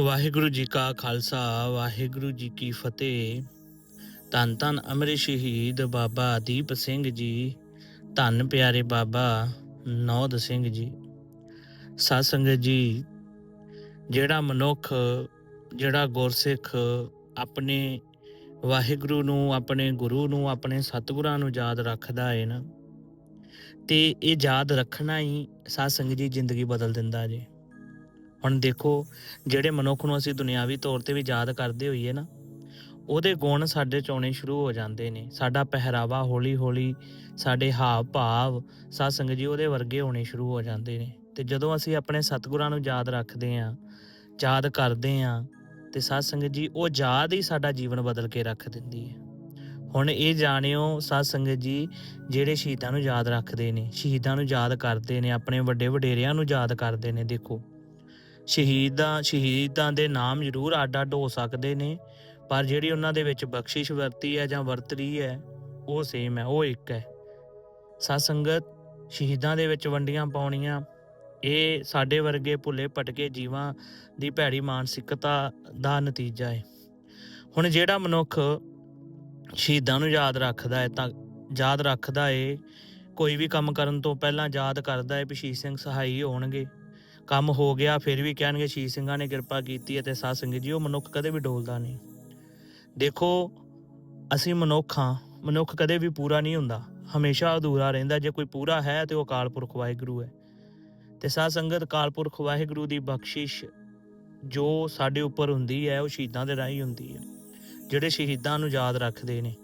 ਵਾਹਿਗੁਰੂ ਜੀ ਕਾ ਖਾਲਸਾ, ਵਾਹਿਗੁਰੂ ਜੀ ਕੀ ਫਤਿਹ। ਧੰਨ ਧੰਨ ਅਮਰ ਸ਼ਹੀਦ ਬਾਬਾ ਦੀਪ ਸਿੰਘ ਜੀ, ਧੰਨ ਪਿਆਰੇ ਬਾਬਾ ਨੌਦ ਸਿੰਘ ਜੀ। ਸਾਧ ਸੰਗਤ ਜੀ, ਜਿਹੜਾ ਮਨੁੱਖ, ਜਿਹੜਾ ਗੁਰਸਿੱਖ ਆਪਣੇ ਵਾਹਿਗੁਰੂ ਨੂੰ, ਆਪਣੇ ਗੁਰੂ ਨੂੰ, ਆਪਣੇ ਸਤਿਗੁਰਾਂ ਨੂੰ ਯਾਦ ਰੱਖਦਾ ਹੈ ਨਾ, ਤੇ ਇਹ ਯਾਦ ਰੱਖਣਾ ਹੀ ਸਾਧ ਸੰਗਤ ਜੀ ਜ਼ਿੰਦਗੀ ਬਦਲ ਦਿੰਦਾ ਜੀ। ਹੁਣ ਦੇਖੋ, ਜਿਹੜੇ ਮਨੁੱਖ ਨੂੰ ਅਸੀਂ ਦੁਨਿਆਵੀ ਤੌਰ ਤੇ ਵੀ ਯਾਦ ਕਰਦੇ ਹੋਈਏ ਨਾ, ਉਹਦੇ ਗੁਣ ਸਾਡੇ ਚ ਆਉਣੇ ਸ਼ੁਰੂ ਹੋ ਜਾਂਦੇ ਨੇ। ਸਾਡਾ ਪਹਿਰਾਵਾ ਹੌਲੀ ਹੌਲੀ ਸਾਡੇ ਹਾਵ ਭਾਵ ਸਾਧ ਜੀ ਉਹਦੇ ਵਰਗੇ ਹੋਣੇ ਸ਼ੁਰੂ ਹੋ ਜਾਂਦੇ ਨੇ। ਤੇ ਜਦੋਂ ਅਸੀਂ ਆਪਣੇ ਸਤਿਗੁਰਾਂ ਨੂੰ ਯਾਦ ਰੱਖਦੇ ਆਂ ਯਾਦ ਕਰਦੇ ਆਂ ਤੇ ਸਾਧ ਜੀ ਉਹ ਯਾਦ ਹੀ ਸਾਡਾ ਜੀਵਨ ਬਦਲ ਕੇ ਰੱਖ ਦਿੰਦੀ ਹੈ। ਹੁਣ ਇਹ ਜਾਣਿਓ ਸਾਧ ਜੀ ਜਿਹੜੇ ਸ਼ਹੀਦਾਂ ਨੂੰ ਯਾਦ ਰੱਖਦੇ ਨੇ, ਸ਼ਹੀਦਾਂ ਨੂੰ ਯਾਦ ਕਰਦੇ ਨੇ, ਆਪਣੇ ਵੱਡੇ ਵਡੇਰਿਆਂ ਨੂੰ ਯਾਦ ਕਰਦੇ ਨੇ, ਦੇਖੋ। ਸ਼ਹੀਦਾਂ ਸ਼ਹੀਦਾਂ ਦੇ ਨਾਮ ਜ਼ਰੂਰ ਅੱਡ-ਅੱਡ ਹੋ ਸਕਦੇ ਨੇ, ਪਰ ਜਿਹੜੀ ਉਹਨਾਂ ਦੇ ਵਿੱਚ ਬਖਸ਼ਿਸ਼ ਵਰਤੀ ਹੈ ਜਾਂ ਵਰਤ ਰਹੀ ਹੈ, ਉਹ ਸੇਮ ਹੈ, ਉਹ ਇੱਕ ਹੈ। ਸਤ ਸੰਗਤ ਸ਼ਹੀਦਾਂ ਦੇ ਵਿੱਚ ਵੰਡੀਆਂ ਪਾਉਣੀਆਂ, ਇਹ ਸਾਡੇ ਵਰਗੇ ਭੁੱਲੇ ਭਟਕੇ ਜੀਵਾਂ ਦੀ ਭੈੜੀ ਮਾਨਸਿਕਤਾ ਦਾ ਨਤੀਜਾ ਹੈ। ਹੁਣ ਜਿਹੜਾ ਮਨੁੱਖ ਸ਼ਹੀਦਾਂ ਨੂੰ ਯਾਦ ਰੱਖਦਾ ਹੈ, ਤਾਂ ਯਾਦ ਰੱਖਦਾ ਏ, ਕੋਈ ਵੀ ਕੰਮ ਕਰਨ ਤੋਂ ਪਹਿਲਾਂ ਯਾਦ ਕਰਦਾ ਹੈ ਵੀ ਸ਼ਹੀਦ ਸਿੰਘ ਸਹਾਈ ਹੋਣਗੇ। ਕੰਮ ਹੋ ਗਿਆ, ਫਿਰ ਵੀ ਕਹਿਣਗੇ ਸ਼ਹੀਦ ਸਿੰਘਾਂ ਨੇ ਕਿਰਪਾ ਕੀਤੀ ਹੈ ਤੇ ਸਾਧ ਸੰਗਤ ਜੀ, ਉਹ ਮਨੁੱਖ ਕਦੇ ਵੀ ਡੋਲਦਾ ਨਹੀਂ। ਦੇਖੋ, ਅਸੀਂ ਮਨੁੱਖ ਹਾਂ, ਮਨੁੱਖ ਕਦੇ ਵੀ ਪੂਰਾ ਨਹੀਂ ਹੁੰਦਾ, ਹਮੇਸ਼ਾ ਅਧੂਰਾ ਰਹਿੰਦਾ, ਜੇ ਕੋਈ ਪੂਰਾ ਹੈ ਤੇ ਉਹ ਅਕਾਲ ਪੁਰਖ ਵਾਹਿਗੁਰੂ ਹੈ। ਤੇ ਸਾਧ ਸੰਗਤ ਅਕਾਲ ਪੁਰਖ ਵਾਹਿਗੁਰੂ ਦੀ ਬਖਸ਼ਿਸ਼ ਜੋ ਸਾਡੇ ਉੱਪਰ ਹੁੰਦੀ ਹੈ, ਉਹ ਸ਼ਹੀਦਾਂ ਦੇ ਰਾਹੀਂ ਹੁੰਦੀ ਹੈ, ਜਿਹੜੇ ਸ਼ਹੀਦਾਂ ਨੂੰ ਯਾਦ ਰੱਖਦੇ ਨੇ।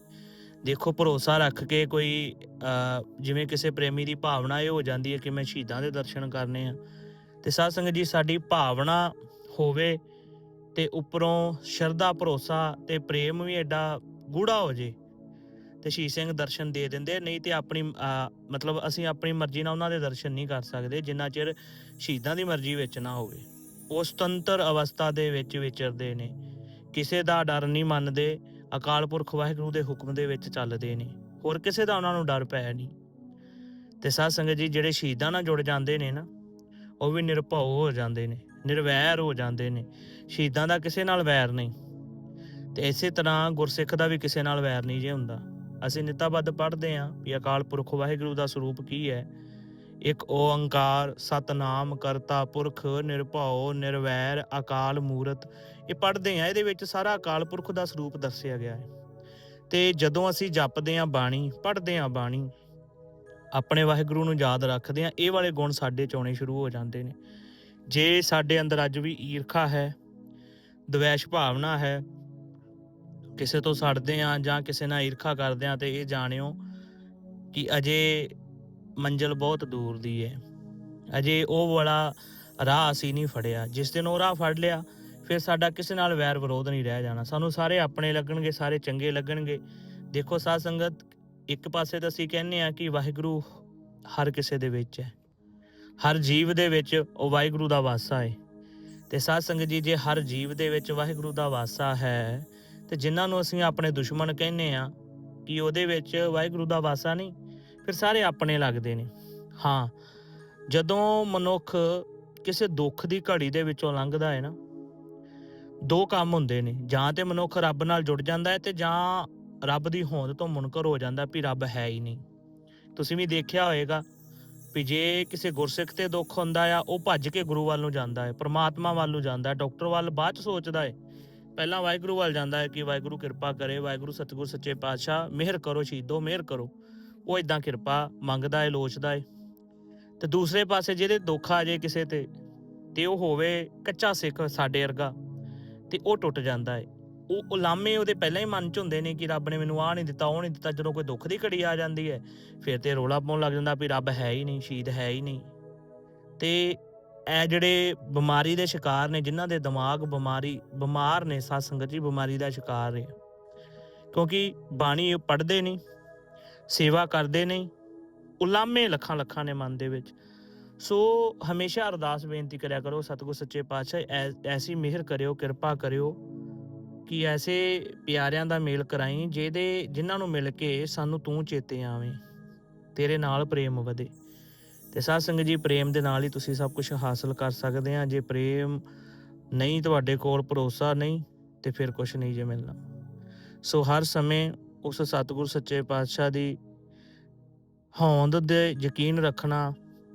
ਦੇਖੋ, ਭਰੋਸਾ ਰੱਖ ਕੇ ਕੋਈ ਜਿਵੇਂ ਕਿਸੇ ਪ੍ਰੇਮੀ ਦੀ ਭਾਵਨਾ ਇਹ ਹੋ ਜਾਂਦੀ ਹੈ ਕਿ ਮੈਂ ਸ਼ਹੀਦਾਂ ਦੇ ਦਰਸ਼ਨ ਕਰਨੇ ਆ ਤੇ ਸਾਧ ਸੰਗਤ ਜੀ, ਸਾਡੀ ਭਾਵਨਾ ਹੋਵੇ ਤੇ ਉੱਪਰੋਂ ਸ਼ਰਧਾ, ਭਰੋਸਾ ਤੇ ਪ੍ਰੇਮ ਵੀ ਐਡਾ ਗੂੜਾ ਹੋ ਜੇ ਤੇ ਸ਼ਹੀਦ ਸਿੰਘ ਦਰਸ਼ਨ ਦੇ ਦਿੰਦੇ ਨਹੀਂ ਤੇ ਆਪਣੀ ਮਤਲਬ ਅਸੀਂ ਆਪਣੀ ਮਰਜ਼ੀ ਨਾਲ ਉਹਨਾਂ ਦੇ ਦਰਸ਼ਨ ਨਹੀਂ ਕਰ ਸਕਦੇ, ਜਿੰਨਾ ਚਿਰ ਸ਼ਹੀਦਾਂ ਦੀ ਮਰਜ਼ੀ ਵਿੱਚ ਨਾ ਹੋਵੇ। ਉਹ ਸੁਤੰਤਰ ਅਵਸਥਾ ਦੇ ਵਿੱਚ ਵਿਚਰਦੇ ਨੇ। ਕਿਸੇ ਦਾ ਡਰ ਨਹੀਂ ਮੰਨਦੇ, ਅਕਾਲ ਪੁਰਖ ਵਾਹਿਗੁਰੂ ਦੇ ਹੁਕਮ ਦੇ ਵਿੱਚ ਚੱਲਦੇ ਨੇ। ਹੋਰ ਕਿਸੇ ਦਾ ਉਹਨਾਂ ਨੂੰ ਡਰ ਪੈ ਨਹੀਂ। ਤੇ ਸਾਧ ਸੰਗਤ ਜੀ, ਜਿਹੜੇ ਸ਼ਹੀਦਾਂ ਨਾਲ ਜੁੜ ਜਾਂਦੇ ਨੇ ਨਾ ਉਹ ਵੀ ਨਿਰਭਉ ਹੋ ਜਾਂਦੇ ਨੇ, ਨਿਰਵੈਰ ਹੋ ਜਾਂਦੇ ਨੇ। ਸ਼ਹੀਦਾਂ ਦਾ ਕਿਸੇ ਨਾਲ ਵੈਰ ਨਹੀਂ। ਤੇ ਇਸੇ ਤਰ੍ਹਾਂ ਗੁਰਸਿੱਖ ਦਾ ਵੀ ਕਿਸੇ ਨਾਲ ਵੈਰ ਨਹੀਂ ਜੇ ਹੁੰਦਾ। ਅਸੀਂ ਨਿਤਾਬੱਧ ਪੜ੍ਹਦੇ ਆਂ ਵੀ ਅਕਾਲ ਪੁਰਖ ਵਾਹਿਗੁਰੂ ਦਾ ਸਰੂਪ ਕੀ ਹੈ। ਇੱਕ ਓੰਕਾਰ ਸਤਨਾਮ, ਕਰਤਾ ਪੁਰਖ, ਨਿਰਭਉ, ਨਿਰਵੈਰ, ਅਕਾਲ ਮੂਰਤ, ਇਹ ਪੜ੍ਹਦੇ ਆਂ ਇਹਦੇ ਵਿੱਚ ਸਾਰਾ ਅਕਾਲ ਪੁਰਖ ਦਾ ਸਰੂਪ ਦੱਸਿਆ ਗਿਆ ਹੈ। ਤੇ ਜਦੋਂ ਅਸੀਂ ਜਪਦੇ ਆਂ ਬਾਣੀ, ਪੜ੍ਹਦੇ ਆਂ ਬਾਣੀ ਆਪਣੇ ਵਾਹਿਗੁਰੂ ਨੂੰ ਯਾਦ ਰੱਖਦੇ ਆਂ ਇਹ ਵਾਲੇ ਗੁਣ ਸਾਡੇ ਚ ਆਉਣੇ ਸ਼ੁਰੂ ਹੋ ਜਾਂਦੇ ਨੇ। ਜੇ ਸਾਡੇ ਅੰਦਰ ਅੱਜ ਵੀ ਈਰਖਾ ਹੈ, ਦਵੈਸ਼ ਭਾਵਨਾ ਹੈ, ਕਿਸੇ ਤੋਂ ਸੜਦੇ ਆਂ ਜਾਂ ਕਿਸੇ ਨਾਲ ਈਰਖਾ ਕਰਦੇ ਆਂ ਤੇ ਇਹ ਜਾਣਿਓ ਕਿ ਅਜੇ ਮੰਜ਼ਲ ਬਹੁਤ ਦੂਰ ਦੀ ਹੈ। ਅਜੇ ਉਹ ਵਾਲਾ ਰਾਹ ਅਸੀਂ ਨਹੀਂ ਫੜਿਆ। ਜਿਸ ਦਿਨ ਉਹ ਰਾਹ ਫੜ ਲਿਆ, ਫਿਰ ਸਾਡਾ ਕਿਸੇ ਨਾਲ ਵੈਰ ਵਿਰੋਧ ਨਹੀਂ ਰਹਿ ਜਾਣਾ। ਸਾਨੂੰ ਸਾਰੇ ਆਪਣੇ ਲੱਗਣਗੇ, ਸਾਰੇ ਚੰਗੇ ਲੱਗਣਗੇ। ਦੇਖੋ ਸਾਧ ਸੰਗਤ ਇੱਕ ਪਾਸੇ ਤਾਂ ਅਸੀਂ ਕਹਿੰਨੇ ਆ ਕਿ ਵਾਹਿਗੁਰੂ ਹਰ ਕਿਸੇ ਦੇ ਵਿੱਚ ਹੈ। ਹਰ ਜੀਵ ਦੇ ਵਿੱਚ ਉਹ ਵਾਹਿਗੁਰੂ ਦਾ ਵਾਸਾ ਹੈ। ਤੇ ਸਾਧ ਸੰਗਤ ਜੀ, ਜੇ ਹਰ ਜੀਵ ਦੇ ਵਿੱਚ ਵਾਹਿਗੁਰੂ ਦਾ ਵਾਸਾ ਹੈ, ਤੇ ਜਿਨ੍ਹਾਂ ਨੂੰ ਅਸੀਂ ਆਪਣੇ ਦੁਸ਼ਮਣ ਕਹਿੰਨੇ ਆ ਕਿ ਉਹਦੇ ਵਿੱਚ ਵਾਹਿਗੁਰੂ ਦਾ ਵਾਸਾ ਨਹੀਂ, ਫਿਰ ਸਾਰੇ ਆਪਣੇ ਲੱਗਦੇ ਨੇ। ਹਾਂ, ਜਦੋਂ ਮਨੁੱਖ ਕਿਸੇ ਦੁੱਖ ਦੀ ਘੜੀ ਦੇ ਵਿੱਚੋਂ ਲੰਘਦਾ ਹੈ ਨਾ, ਦੋ ਕੰਮ ਹੁੰਦੇ ਨੇ। ਜਾਂ ਤੇ ਮਨੁੱਖ ਰੱਬ ਨਾਲ ਜੁੜ ਜਾਂਦਾ ਹੈ ਤੇ ਜਾਂ ਰੱਬ ਦੀ ਹੋਂਦ ਤੋਂ ਮੁਨਕਰ ਹੋ ਜਾਂਦਾ ਵੀ ਰੱਬ ਹੈ ਹੀ ਨਹੀਂ। ਤੁਸੀਂ ਵੀ ਦੇਖਿਆ ਹੋਵੇਗਾ ਵੀ ਜੇ ਕਿਸੇ ਗੁਰਸਿੱਖ ਤੇ ਦੁੱਖ ਹੁੰਦਾ ਆ, ਉਹ ਭੱਜ ਕੇ ਗੁਰੂ ਵੱਲ ਨੂੰ ਜਾਂਦਾ ਹੈ, ਪ੍ਰਮਾਤਮਾ ਵੱਲ ਨੂੰ ਜਾਂਦਾ ਹੈ, ਡਾਕਟਰ ਵੱਲ ਬਾਅਦ ਚ ਸੋਚਦਾ ਹੈ। ਪਹਿਲਾਂ ਵਾਹਿਗੁਰੂ ਵੱਲ ਜਾਂਦਾ ਹੈ ਕਿ ਵਾਹਿਗੁਰੂ ਕਿਰਪਾ ਕਰੇ, ਵਾਹਿਗੁਰੂ ਸਤਿਗੁਰ ਸੱਚੇ ਪਾਤਸ਼ਾਹ, ਮਿਹਰ ਕਰੋ ਸ਼ਹੀਦੋ, ਮਿਹਰ ਕਰੋ। ਉਹ ਇਦਾਂ ਕਿਰਪਾ ਮੰਗਦਾ ਹੈ, ਲੋਚਦਾ ਹੈ। ਤੇ ਦੂਸਰੇ ਪਾਸੇ ਜਿਹਦੇ ਦੁੱਖ ਆ ਜੇ ਕਿਸੇ ਤੇ ਤੇ ਉਹ ਹੋਵੇ ਕੱਚਾ ਸਿੱਖ ਸਾਡੇ ਵਰਗਾ, ਤੇ ਉਹ ਟੁੱਟ ਜਾਂਦਾ ਹੈ। ਉਹ ਉਲਾਮੇ ਉਹਦੇ ਪਹਿਲਾਂ ਹੀ ਮਨ ਚ ਹੁੰਦੇ ਨੇ ਕਿ ਰੱਬ ਨੇ ਮੈਨੂੰ ਆਹ ਨਹੀਂ ਦਿੱਤਾ, ਉਹ ਨਹੀਂ ਦਿੱਤਾ। ਜਦੋਂ ਕੋਈ ਦੁੱਖ ਦੀ ਘੜੀ ਆ ਜਾਂਦੀ ਹੈ, ਫਿਰ ਤੇ ਰੋਲਾ ਪਾਉਣ ਲੱਗ ਜਾਂਦਾ ਵੀ ਰੱਬ ਹੈ ਹੀ ਨਹੀਂ, ਸ਼ਹੀਦ ਹੈ ਹੀ ਨਹੀਂ। ਤੇ ਇਹ ਜਿਹੜੇ ਬਿਮਾਰੀ ਦੇ ਸ਼ਿਕਾਰ ਨੇ, ਜਿਨ੍ਹਾਂ ਦੇ ਦਿਮਾਗ ਬਿਮਾਰੀ, ਬਿਮਾਰ ਨੇ, ਸਾਧ ਸੰਗਤ ਜੀ, ਬਿਮਾਰੀ ਦਾ ਸ਼ਿਕਾਰ ਨੇ। ਕਿਉਂਕਿ ਬਾਣੀ ਪੜ੍ਹਦੇ ਨਹੀਂ, ਸੇਵਾ ਕਰਦੇ ਨਹੀਂ, ਉਲਾਮੇ ਲੱਖਾਂ ਲੱਖਾਂ ਨੇ ਮਨ ਦੇ ਵਿੱਚ। ਸੋ ਹਮੇਸ਼ਾ ਅਰਦਾਸ ਬੇਨਤੀ ਕਰਿਆ ਕਰੋ, ਸਤਿਗੁਰ ਸੱਚੇ ਪਾਤਸ਼ਾਹ ਐਸੀ ਮਿਹਰ ਕਰਿਓ, ਕਿਰਪਾ ਕਰਿਓ। ਕਿ ਐਸੇ ਪਿਆਰਿਆਂ ਦਾ ਮੇਲ ਕਰਾਈ ਜਿਹਦੇ, ਜਿਨ੍ਹਾਂ ਨੂੰ ਮਿਲ ਕੇ ਸਾਨੂੰ ਤੂੰ ਚੇਤੇ ਆਵੇਂ, ਤੇਰੇ ਨਾਲ ਪ੍ਰੇਮ ਵਧੇ। ਤੇ ਸਾਧ ਸੰਗਤ ਜੀ, ਪ੍ਰੇਮ ਦੇ ਨਾਲ ਹੀ ਤੁਸੀਂ ਸਭ ਕੁਝ ਹਾਸਲ ਕਰ ਸਕਦੇ ਆ ਜੇ ਪ੍ਰੇਮ ਨਹੀਂ ਤੁਹਾਡੇ ਕੋਲ, ਭਰੋਸਾ ਨਹੀਂ, ਤੇ ਫਿਰ ਕੁਝ ਨਹੀਂ ਜੇ ਮਿਲਣਾ। ਸੋ ਹਰ ਸਮੇਂ ਉਸ ਸਤਿਗੁਰ ਸੱਚੇ ਪਾਤਸ਼ਾਹ ਦੀ ਹੋਂਦ ਦੇ ਯਕੀਨ ਰੱਖਣਾ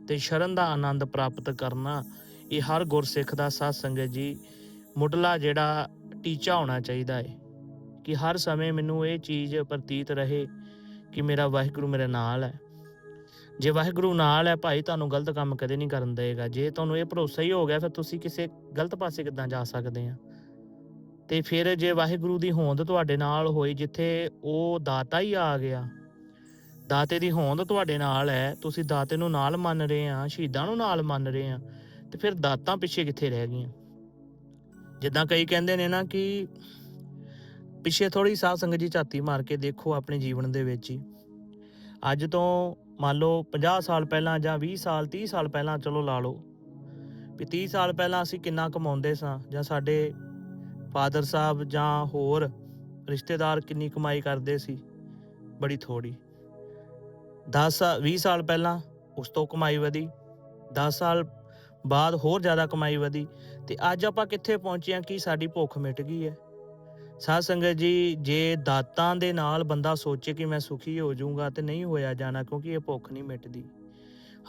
ਤੇ ਸ਼ਰਨ ਦਾ ਆਨੰਦ ਪ੍ਰਾਪਤ ਕਰਨਾ, ਇਹ ਹਰ ਗੁਰਸਿੱਖ ਦਾ ਸਾਧ ਸੰਗਤ ਜੀ, ਮੁੱਢਲਾ ਜਿਹੜਾ ਟੀਚਾ ਹੋਣਾ ਚਾਹੀਦਾ ਹੈ ਕਿ ਹਰ ਸਮੇਂ ਮੈਨੂੰ ਇਹ ਚੀਜ਼ ਪ੍ਰਤੀਤ ਰਹੇ ਕਿ ਮੇਰਾ ਵਾਹਿਗੁਰੂ ਮੇਰੇ ਨਾਲ ਹੈ। ਜੇ ਵਾਹਿਗੁਰੂ ਨਾਲ ਹੈ, ਭਾਈ ਤੁਹਾਨੂੰ ਗਲਤ ਕੰਮ ਕਦੇ ਨਹੀਂ ਕਰਨ ਦੇਗਾ। ਜੇ ਤੁਹਾਨੂੰ ਇਹ ਭਰੋਸਾ ਹੀ ਹੋ ਗਿਆ, ਫਿਰ ਤੁਸੀਂ ਕਿਸੇ ਗਲਤ ਪਾਸੇ ਕਿੱਦਾਂ ਜਾ ਸਕਦੇ ਆ? ਤੇ ਫਿਰ ਜੇ ਵਾਹਿਗੁਰੂ ਦੀ ਹੋਂਦ ਤੁਹਾਡੇ ਨਾਲ ਹੋਈ, ਜਿੱਥੇ ਉਹ ਦਾਤਾ ਹੀ ਆ ਗਿਆ, ਦਾਤੇ ਦੀ ਹੋਂਦ ਤੁਹਾਡੇ ਨਾਲ ਹੈ, ਤੁਸੀਂ ਦਾਤੇ ਨੂੰ ਨਾਲ ਮੰਨ ਰਹੇ ਆ, ਸ਼ਹੀਦਾਂ ਨੂੰ ਨਾਲ ਮੰਨ ਰਹੇ ਆ, ਤੇ ਫਿਰ ਦਾਤਾਂ ਪਿੱਛੇ ਕਿੱਥੇ ਰਹਿ ਗਈਆਂ? ਜਿੱਦਾਂ ਕਈ ਕਹਿੰਦੇ ਨੇ ਨਾ ਕਿ ਪਿੱਛੇ ਥੋੜੀ ਸਾਧ ਸੰਗਤ ਜੀ ਝਾਤੀ ਮਾਰ ਕੇ ਦੇਖੋ ਆਪਣੇ ਜੀਵਨ ਦੇ ਵਿੱਚ ਹੀ। ਅੱਜ ਤੋਂ ਮੰਨ ਲਓ 50 ਸਾਲ ਪਹਿਲਾਂ ਜਾਂ 20 ਸਾਲ 30 ਸਾਲ ਪਹਿਲਾਂ ਚਲੋ ਲਾ ਲਓ ਵੀ 30 ਸਾਲ ਪਹਿਲਾਂ ਅਸੀਂ ਕਿੰਨਾ ਕਮਾਉਂਦੇ ਸਾਂ ਜਾਂ ਸਾਡੇ ਫਾਦਰ ਸਾਹਿਬ ਜਾਂ ਹੋਰ ਰਿਸ਼ਤੇਦਾਰ ਕਿੰਨੀ ਕਮਾਈ ਕਰਦੇ ਸੀ, ਬੜੀ ਥੋੜੀ 10 20 ਸਾਲ ਪਹਿਲਾਂ ਉਸ ਤੋਂ ਕਮਾਈ ਵਧੀ 10 ਸਾਲ ਬਾਅਦ ਹੋਰ ਜ਼ਿਆਦਾ ਕਮਾਈ ਵਧੀ ਤੇ ਅੱਜ ਆਪਾਂ ਕਿੱਥੇ ਪਹੁੰਚੇ ਹਾਂ ਕਿ ਸਾਡੀ ਭੁੱਖ ਮਿਟ ਗਈ ਹੈ। ਸਾਧ ਸੰਗਤ ਜੀ, ਜੇ ਦਾਤਾਂ ਦੇ ਨਾਲ ਬੰਦਾ ਸੋਚੇ ਕਿ ਮੈਂ ਸੁਖੀ ਹੋ ਜਾਊਂਗਾ ਤੇ ਨਹੀਂ ਹੋਇਆ ਜਾਣਾ ਕਿਉਂਕਿ ਇਹ ਭੁੱਖ ਨਹੀਂ ਮਿਟਦੀ।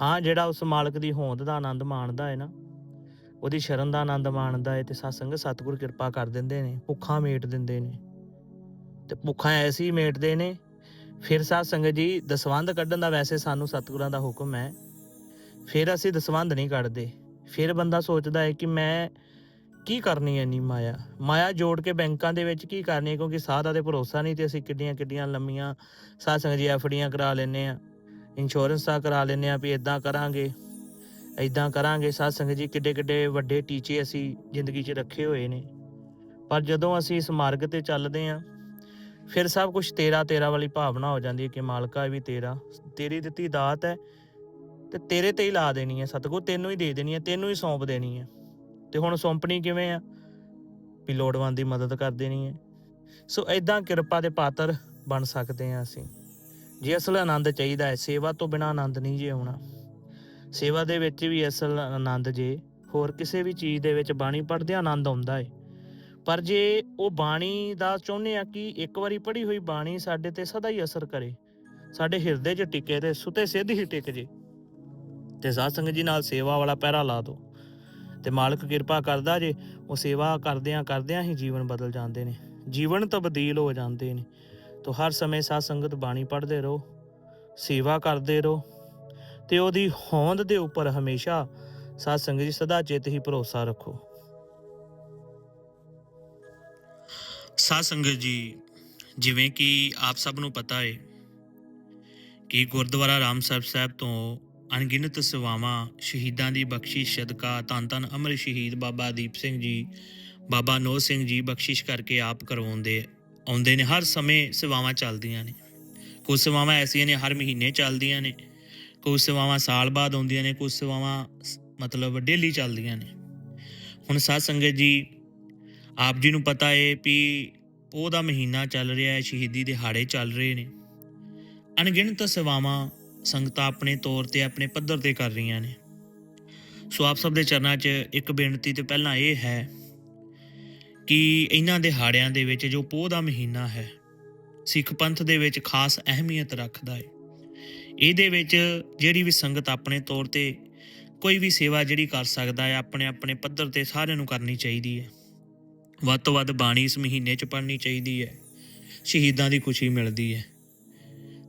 ਹਾਂ, ਜਿਹੜਾ ਉਸ ਮਾਲਕ ਦੀ ਹੋਂਦ ਦਾ ਆਨੰਦ ਮਾਣਦਾ ਹੈ ਨਾ, ਉਹਦੀ ਸ਼ਰਨ ਦਾ ਆਨੰਦ ਮਾਣਦਾ ਹੈ ਤੇ ਸਾਧ ਸੰਗਤ ਸਤਿਗੁਰ ਕਿਰਪਾ ਕਰ ਦਿੰਦੇ ਨੇ, ਭੁੱਖਾਂ ਮੇਟ ਦਿੰਦੇ ਨੇ। ਤੇ ਭੁੱਖਾਂ ਐਸੀ ਮੇਟਦੇ ਨੇ, ਫਿਰ ਸਾਧ ਸੰਗਤ ਜੀ ਦਸਵੰਧ ਕੱਢਣ ਦਾ ਵੈਸੇ ਸਾਨੂੰ ਸਤਿਗੁਰਾਂ ਦਾ ਹੁਕਮ ਹੈ ਫਿਰ ਅਸੀਂ ਦਸਵੰਧ ਨਹੀਂ ਕੱਢਦੇ। ਫਿਰ ਬੰਦਾ ਸੋਚਦਾ ਹੈ ਕਿ ਮੈਂ ਕੀ ਕਰਨੀ ਹੈ ਨੀ ਮਾਇਆ? ਮਾਇਆ ਜੋੜ ਕੇ ਬੈਂਕਾਂ ਦੇ ਵਿੱਚ ਕੀ ਕਰਨੀ ਹੈ? ਕਿਉਂਕਿ ਸਾਹ ਦਾ ਤੇ ਭਰੋਸਾ ਨਹੀਂ ਤੇ ਅਸੀਂ ਕਿੱਡੀਆਂ ਕਿੱਡੀਆਂ ਲੰਮੀਆਂ ਸਾਧ ਸੰਗਤ ਜੀ ਐਫਡੀਆਂ ਕਰਾ ਲੈਨੇ ਆ ਇੰਸ਼ੋਰੈਂਸਾਂ ਕਰਾ ਲੈਨੇ ਆ ਵੀ ਇਦਾਂ ਕਰਾਂਗੇ ਇਦਾਂ ਕਰਾਂਗੇ ਸਾਧ ਜੀ ਕਿੱਡੇ ਕਿੱਡੇ ਵੱਡੇ ਟੀਚੇ ਅਸੀਂ ਜ਼ਿੰਦਗੀ 'ਚ ਰੱਖੇ ਹੋਏ ਨੇ। ਪਰ ਜਦੋਂ ਅਸੀਂ ਇਸ ਮਾਰਗ ਤੇ ਚੱਲਦੇ ਆ ਫਿਰ ਸਭ ਕੁਝ ਤੇਰਾ ਤੇਰਾ ਵਾਲੀ ਭਾਵਨਾ ਹੋ ਜਾਂਦੀ ਹੈ ਕਿ ਮਾਲਕਾ ਇਹ ਵੀ ਤੇਰਾ। ਤੇਰੀ ਦਿੱਤੀ ਦਾਤ ਹੈ ਤੇ ਤੇਰੇ ਤੇ ਹੀ ਲਾ ਦੇਣੀ ਹੈ ਸਤਿਗੁਰ, ਤੈਨੂੰ ਹੀ ਦੇ ਦੇਣੀ ਹੈ ਤੈਨੂੰ ਹੀ ਸੌਂਪ ਦੇਣੀ ਹੈ ਤੇ ਹੁਣ ਸੌਂਪਣੀ ਕਿਵੇਂ ਆ? ਵੀ ਲੋੜਵੰਦ ਦੀ ਮਦਦ ਕਰ ਦੇਣੀ ਹੈ ਸੋ ਐਦਾਂ ਕਿਰਪਾ ਦੇ ਪਾਤਰ ਬਣ ਸਕਦੇ ਆ ਅਸੀਂ। ਜੇ ਅਸਲ ਆਨੰਦ ਚਾਹੀਦਾ ਹੈ, ਸੇਵਾ ਤੋਂ ਬਿਨਾ ਆਨੰਦ ਨਹੀਂ ਜੇ ਆਉਣਾ। ਸੇਵਾ ਦੇ ਵਿੱਚ ਵੀ ਅਸਲ ਆਨੰਦ ਜੇ, ਹੋਰ ਕਿਸੇ ਵੀ ਚੀਜ਼ ਦੇ ਵਿੱਚ ਬਾਣੀ ਪੜ੍ਹਦੇ ਆਨੰਦ ਆਉਂਦਾ ਹੈ ਪਰ ਜੇ ਉਹ ਬਾਣੀ ਦਾ ਚਾਹੁੰਦੇ ਆ ਕਿ ਇੱਕ ਵਾਰੀ ਪੜ੍ਹੀ ਹੋਈ ਬਾਣੀ ਸਾਡੇ ਤੇ ਸਦਾ ਹੀ ਅਸਰ ਕਰੇ, ਸਾਡੇ ਹਿਰਦੇ 'ਚ ਟਿਕੇ ਤੇ ਸੁਤੇ ਸਿੱਧ ਹੀ ਟਿਕ ਜੇ। ਤੇ ਸਾਧ ਸੰਗਤ ਜੀ ਨਾਲ ਸੇਵਾ ਵਾਲਾ ਪਹਿਰਾ ਲਾ ਦਿਓ। ਤੇ ਮਾਲਕ ਕਿਰਪਾ ਕਰਦਾ ਜੇ ਉਹ ਸੇਵਾ ਕਰਦਿਆਂ ਕਰਦਿਆਂ ਹੀ ਜੀਵਨ ਬਦਲ ਜਾਂਦੇ ਨੇ। ਜੀਵਨ ਤਬਦੀਲ ਹੋ ਜਾਂਦੇ ਨੇ। ਤੋ ਹਰ ਸਮੇਂ ਸਾਧ ਸੰਗਤ ਬਾਣੀ ਪੜ੍ਹਦੇ ਰਹੋ, ਸੇਵਾ ਕਰਦੇ ਰਹੋ। ਤੇ ਉਹਦੀ ਹੋਂਦ ਦੇ ਉੱਪਰ ਹਮੇਸ਼ਾ ਸਾਧ ਸੰਗਤ ਜੀ ਸਦਾ ਚਿੱਤ ਹੀ ਭਰੋਸਾ ਰੱਖੋ। ਸਾਧ ਸੰਗਤ ਜੀ, ਜਿਵੇਂ ਕਿ ਆਪ ਸਭ ਨੂੰ ਪਤਾ ਹੈ ਕਿ ਗੁਰਦੁਆਰਾ ਰਾਮ ਸਾਹਿਬ ਸਾਹਿਬ ਤੋਂ ਅਣਗਿਣਤ ਸੇਵਾਵਾਂ, ਸ਼ਹੀਦਾਂ ਦੀ ਬਖਸ਼ਿਸ਼, ਸਦਕਾ, ਧੰਨ ਧੰਨ ਅਮਰ ਸ਼ਹੀਦ ਬਾਬਾ ਦੀਪ ਸਿੰਘ ਜੀ, ਬਾਬਾ ਨੋ ਸਿੰਘ ਜੀ ਬਖਸ਼ਿਸ਼ ਕਰਕੇ ਆਪ ਕਰਵਾਉਂਦੇ, ਆਉਂਦੇ ਨੇ, ਹਰ ਸਮੇਂ ਸੇਵਾਵਾਂ ਚੱਲਦੀਆਂ ਨੇ। ਕੁਝ ਸੇਵਾਵਾਂ ਐਸੀਆਂ ਨੇ, ਹਰ ਮਹੀਨੇ ਚੱਲਦੀਆਂ ਨੇ। ਕੁਝ ਸੇਵਾਵਾਂ ਸਾਲ ਬਾਅਦ ਆਉਂਦੀਆਂ ਨੇ, ਕੁਝ ਸੇਵਾਵਾਂ ਸ- ਮਤਲਬ ਡੇਲੀ ਚੱਲਦੀਆਂ ਨੇ। ਹੁਣ ਸਾਧ ਸੰਗਤ ਜੀ, ਆਪ ਜੀ ਨੂੰ ਪਤਾ ਹੈ ਵੀ ਉਹਦਾ ਮਹੀਨਾ ਚੱਲ ਰਿਹਾ ਹੈ, ਸ਼ਹੀਦੀ ਦਿਹਾੜੇ ਚੱਲ ਰਹੇ ਨੇ। ਅਣਗਿਣਤ ਸੇਵਾਵਾਂ ਸੰਗਤਾਂ ਆਪਣੇ ਤੌਰ ਤੇ ਆਪਣੇ ਪੱਧਰ ਤੇ ਕਰ ਰਹੀਆਂ ਨੇ। ਸੋ ਆਪ ਸਭ ਦੇ ਚਰਨਾਂ 'ਚ ਇੱਕ ਬੇਨਤੀ ਤੇ ਪਹਿਲਾਂ ਇਹ ਹੈ ਕਿ ਇਹਨਾਂ ਦਿਹਾੜਿਆਂ ਦੇ ਵਿੱਚ ਜੋ ਪੋਹ ਦਾ ਮਹੀਨਾ ਹੈ, ਸਿੱਖ ਪੰਥ ਦੇ ਵਿੱਚ ਖਾਸ ਅਹਿਮੀਅਤ ਰੱਖਦਾ ਹੈ। ਇਹਦੇ ਵਿੱਚ ਜਿਹੜੀ ਵੀ ਸੰਗਤ ਆਪਣੇ ਤੌਰ ਤੇ ਕੋਈ ਵੀ ਸੇਵਾ ਜਿਹੜੀ ਕਰ ਸਕਦਾ ਹੈ, ਆਪਣੇ ਆਪਣੇ ਪੱਧਰ ਤੇ ਸਾਰਿਆਂ ਨੂੰ ਕਰਨੀ ਚਾਹੀਦੀ ਹੈ। ਵੱਧ ਤੋਂ ਵੱਧ ਬਾਣੀ ਇਸ ਮਹੀਨੇ 'ਚ ਪੜ੍ਹਨੀ ਚਾਹੀਦੀ ਹੈ। ਸ਼ਹੀਦਾਂ ਦੀ ਖੁਸ਼ੀ ਮਿਲਦੀ ਹੈ।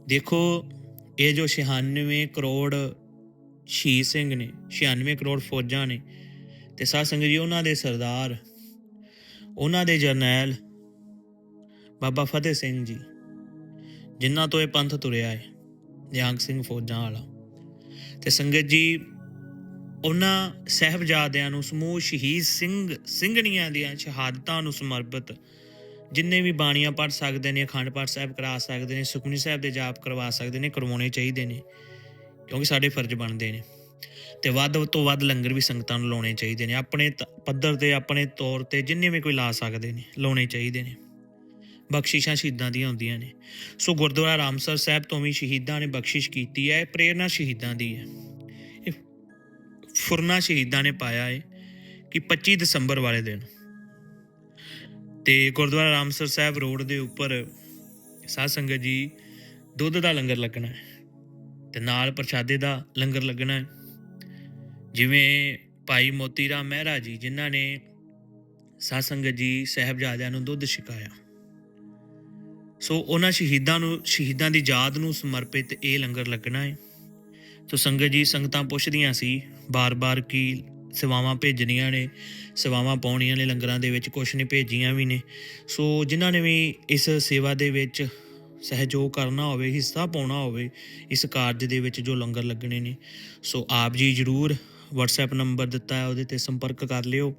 ਦੇਖੋ ਇਹ ਜੋ 96 ਕਰੋੜ ਸ਼ਹੀਦ ਸਿੰਘ ਨੇ 96 ਕਰੋੜ ਫੌਜਾਂ ਨੇ ਤੇ ਸਾਧ ਸੰਗਤ ਜੀ, ਉਹਨਾਂ ਦੇ ਸਰਦਾਰ, ਉਹਨਾਂ ਦੇ ਜਰਨੈਲ ਬਾਬਾ ਫਤਿਹ ਸਿੰਘ ਜੀ, ਜਿਨ੍ਹਾਂ ਤੋਂ ਇਹ ਪੰਥ ਤੁਰਿਆ ਹੈ, ਨਿਹੰਗ ਸਿੰਘ ਫੌਜਾਂ ਵਾਲਾ। ਤੇ ਸੰਗਤ ਜੀ, ਉਹਨਾਂ ਸਹਿਬਜ਼ਾਦਿਆਂ ਨੂੰ ਸਮੂਹ ਸ਼ਹੀਦ ਸਿੰਘ, ਸਿੰਘਣੀਆਂ ਦੀਆਂ ਸ਼ਹਾਦਤਾਂ ਨੂੰ ਸਮਰਪਿਤ ਜਿੰਨੇ ਵੀ ਬਾਣੀਆਂ ਪੜ੍ਹ ਸਕਦੇ ਨੇ, ਅਖੰਡ ਪਾਠ ਸਾਹਿਬ ਕਰਾ ਸਕਦੇ ਨੇ, ਸੁਖਮਨੀ ਸਾਹਿਬ ਦੇ ਜਾਪ ਕਰਵਾ ਸਕਦੇ ਨੇ, ਕਰਵਾਉਣੇ ਚਾਹੀਦੇ ਨੇ, ਕਿਉਂਕਿ ਸਾਡੇ ਫਰਜ਼ ਬਣਦੇ ਨੇ। ਤੇ ਵੱਧ ਤੋਂ ਵੱਧ ਲੰਗਰ ਵੀ ਸੰਗਤਾਂ ਨੂੰ ਲਾਉਣੇ ਚਾਹੀਦੇ ਨੇ। ਆਪਣੇ ਤ- ਪੱਧਰ ਤੇ, ਆਪਣੇ ਤੌਰ ਤੇ ਜਿੰਨੇ ਵੀ ਕੋਈ ਲਾ ਸਕਦੇ ਨੇ, ਲਾਉਣੇ ਚਾਹੀਦੇ ਨੇ। ਬਖਸ਼ਿਸ਼ਾਂ ਸ਼ਹੀਦਾਂ ਦੀਆਂ ਹੁੰਦੀਆਂ ਨੇ। ਸੋ ਗੁਰਦੁਆਰਾ ਰਾਮਸਰ ਸਾਹਿਬ ਤੋਂ ਵੀ ਸ਼ਹੀਦਾਂ ਨੇ ਬਖਸ਼ਿਸ਼ ਕੀਤੀ ਹੈ, ਇਹ ਪ੍ਰੇਰਣਾ ਸ਼ਹੀਦਾਂ ਦੀ ਹੈ। ਇਹ ਫੁਰਨਾ ਸ਼ਹੀਦਾਂ ਨੇ ਪਾਇਆ ਹੈ ਕਿ 25 ਦਸੰਬਰ ਵਾਲੇ ਦਿਨ ਤੇ ਗੁਰਦੁਆਰਾ ਰਾਮਸਰ ਸਾਹਿਬ ਰੋਡ ਦੇ ਉੱਪਰ ਸਾਧ ਸੰਗਤ ਜੀ ਦੁੱਧ ਦਾ ਲੰਗਰ ਲੱਗਣਾ ਹੈ ਤੇ ਨਾਲ ਪ੍ਰਸ਼ਾਦੇ ਦਾ ਲੰਗਰ ਲੱਗਣਾ ਹੈ। ਜਿਵੇਂ ਭਾਈ ਮੋਤੀ ਰਾਮ ਮਹਿਰਾ ਜੀ, ਜਿਨ੍ਹਾਂ ਨੇ ਸਾਧ ਸੰਗਤ ਜੀ ਸਾਹਿਬਜ਼ਾਦਿਆਂ ਨੂੰ ਦੁੱਧ ਛਕਾਇਆ। ਸੋ ਉਹਨਾਂ ਸ਼ਹੀਦਾਂ ਨੂੰ, ਸ਼ਹੀਦਾਂ ਦੀ ਯਾਦ ਨੂੰ ਸਮਰਪਿਤ ਇਹ ਲੰਗਰ ਲੱਗਣਾ ਹੈ। ਸੋ ਸੰਗਤ ਜੀ ਸੰਗਤਾਂ ਪੁੱਛਦੀਆਂ ਸੀ, ਬਾਰ-ਬਾਰ ਕੀ ਸੇਵਾਵਾਂ ਭੇਜਣੀਆਂ ਨੇ, ਸੇਵਾਵਾਂ ਪਾਉਣੀਆਂ ਨੇ, ਲੰਗਰਾਂ ਦੇ ਵਿੱਚ ਕੁਛ ਨੇ, ਭੇਜੀਆਂ ਵੀ ਨੇ। ਸੋ ਜਿਨ੍ਹਾਂ ਨੇ ਵੀ ਇਸ ਸੇਵਾ ਦੇ ਵਿੱਚ ਸਹਿਯੋਗ ਕਰਨਾ ਹੋਵੇ, ਹਿੱਸਾ ਪਾਉਣਾ ਹੋਵੇ, ਇਸ ਕਾਰਜ ਦੇ ਵਿੱਚ ਜੋ ਲੰਗਰ ਲੱਗਣੇ ਨੇ, ਸੋ ਆਪ ਜੀ ਜਰੂਰ WhatsApp ਨੰਬਰ ਦਿੱਤਾ ਹੈ, ਉਹਦੇ ਤੇ ਸੰਪਰਕ ਕਰ ਲਿਓ।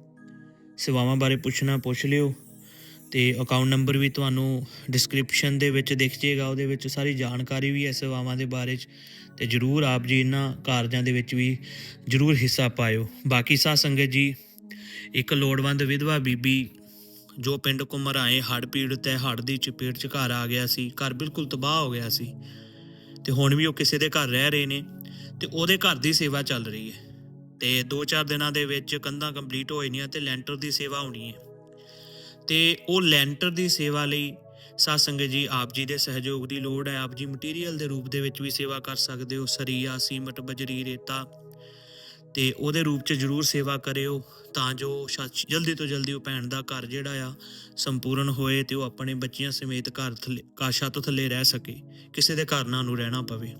ਸੇਵਾਵਾਂ ਬਾਰੇ ਪੁੱਛਣਾ ਪੁੱਛ ਲਿਓ। ਤੇ ਅਕਾਊਂਟ ਨੰਬਰ ਵੀ ਤੁਹਾਨੂੰ ਡਿਸਕ੍ਰਿਪਸ਼ਨ ਦੇ ਵਿੱਚ ਦਿਖ ਜੇਗਾ ਉਹਦੇ ਵਿੱਚ ਸਾਰੀ ਜਾਣਕਾਰੀ ਵੀ ਹੈ ਸੇਵਾਵਾਂ ਦੇ ਬਾਰੇ ਚ, ਤੇ ਜਰੂਰ ਆਪ ਜੀ ਇਹਨਾਂ ਕਾਰਜਾਂ ਦੇ ਵਿੱਚ ਵੀ ਜਰੂਰ ਹਿੱਸਾ ਪਾਇਓ। ਬਾਕੀ ਸਾਧ ਸੰਗਤ ਜੀ, ਇੱਕ ਲੋੜਵੰਦ ਵਿਧਵਾ ਬੀਬੀ ਜੋ ਪਿੰਡ ਕੁਮਰ ਆਏ ਹੜ ਪੀੜਤ ਹੈ ਹੜ ਦੀ ਚਪੇਟ ਚ ਘਰ ਆ ਗਿਆ ਸੀ, ਘਰ ਬਿਲਕੁਲ ਤਬਾਹ ਹੋ ਗਿਆ ਸੀ, ਤੇ ਹੁਣ ਵੀ ਉਹ ਕਿਸੇ ਦੇ ਘਰ ਰਹਿ ਰਹੇ ਨੇ, ਤੇ ਉਹਦੇ ਘਰ ਦੀ ਸੇਵਾ ਚੱਲ ਰਹੀ ਹੈ। ਤੇ 2-4 ਦਿਨਾਂ ਦੇ ਵਿੱਚ ਕੰਧਾਂ ਕੰਪਲੀਟ ਹੋ ਜਾਣੀਆਂ ਤੇ ਲੈਂਟਰ ਦੀ ਸੇਵਾ ਹੋਣੀ ਹੈ। ਤੇ ਉਹ ਲੈਂਟਰ ਦੀ ਸੇਵਾ ਲਈ ਸਾਧ ਜੀ, ਆਪ ਜੀ ਦੇ ਸਹਿਯੋਗ ਦੀ ਲੋੜ ਹੈ। ਆਪ ਜੀ ਮਟੀਰੀਅਲ ਦੇ ਰੂਪ ਦੇ ਵਿੱਚ ਵੀ ਸੇਵਾ ਕਰ ਸਕਦੇ ਹੋ। ਸਰੀਆ, ਸੀਮਟ, ਬਜਰੀ, ਰੇਤਾ ਤੇ ਉਹਦੇ ਰੂਪ 'ਚ ਜਰੂਰ ਸੇਵਾ ਕਰਿਓ। ਤਾਂ ਜੋ ਜਲਦੀ ਤੋਂ ਜਲਦੀ ਉਹ ਭੈਣ ਦਾ ਘਰ ਜਿਹੜਾ ਆ, ਸੰਪੂਰਨ ਹੋਏ ਤੇ ਉਹ ਆਪਣੇ ਬੱਚਿਆਂ ਸਮੇਤ ਘਰ ਥੱਲੇ, ਕਾਸ਼ਾ ਤੋਂ ਥੱਲੇ ਰਹਿ ਸਕੇ। ਕਿਸੇ ਦੇ ਘਰ ਨਾ ਨੂੰ ਰਹਿਣਾ ਪਵੇ।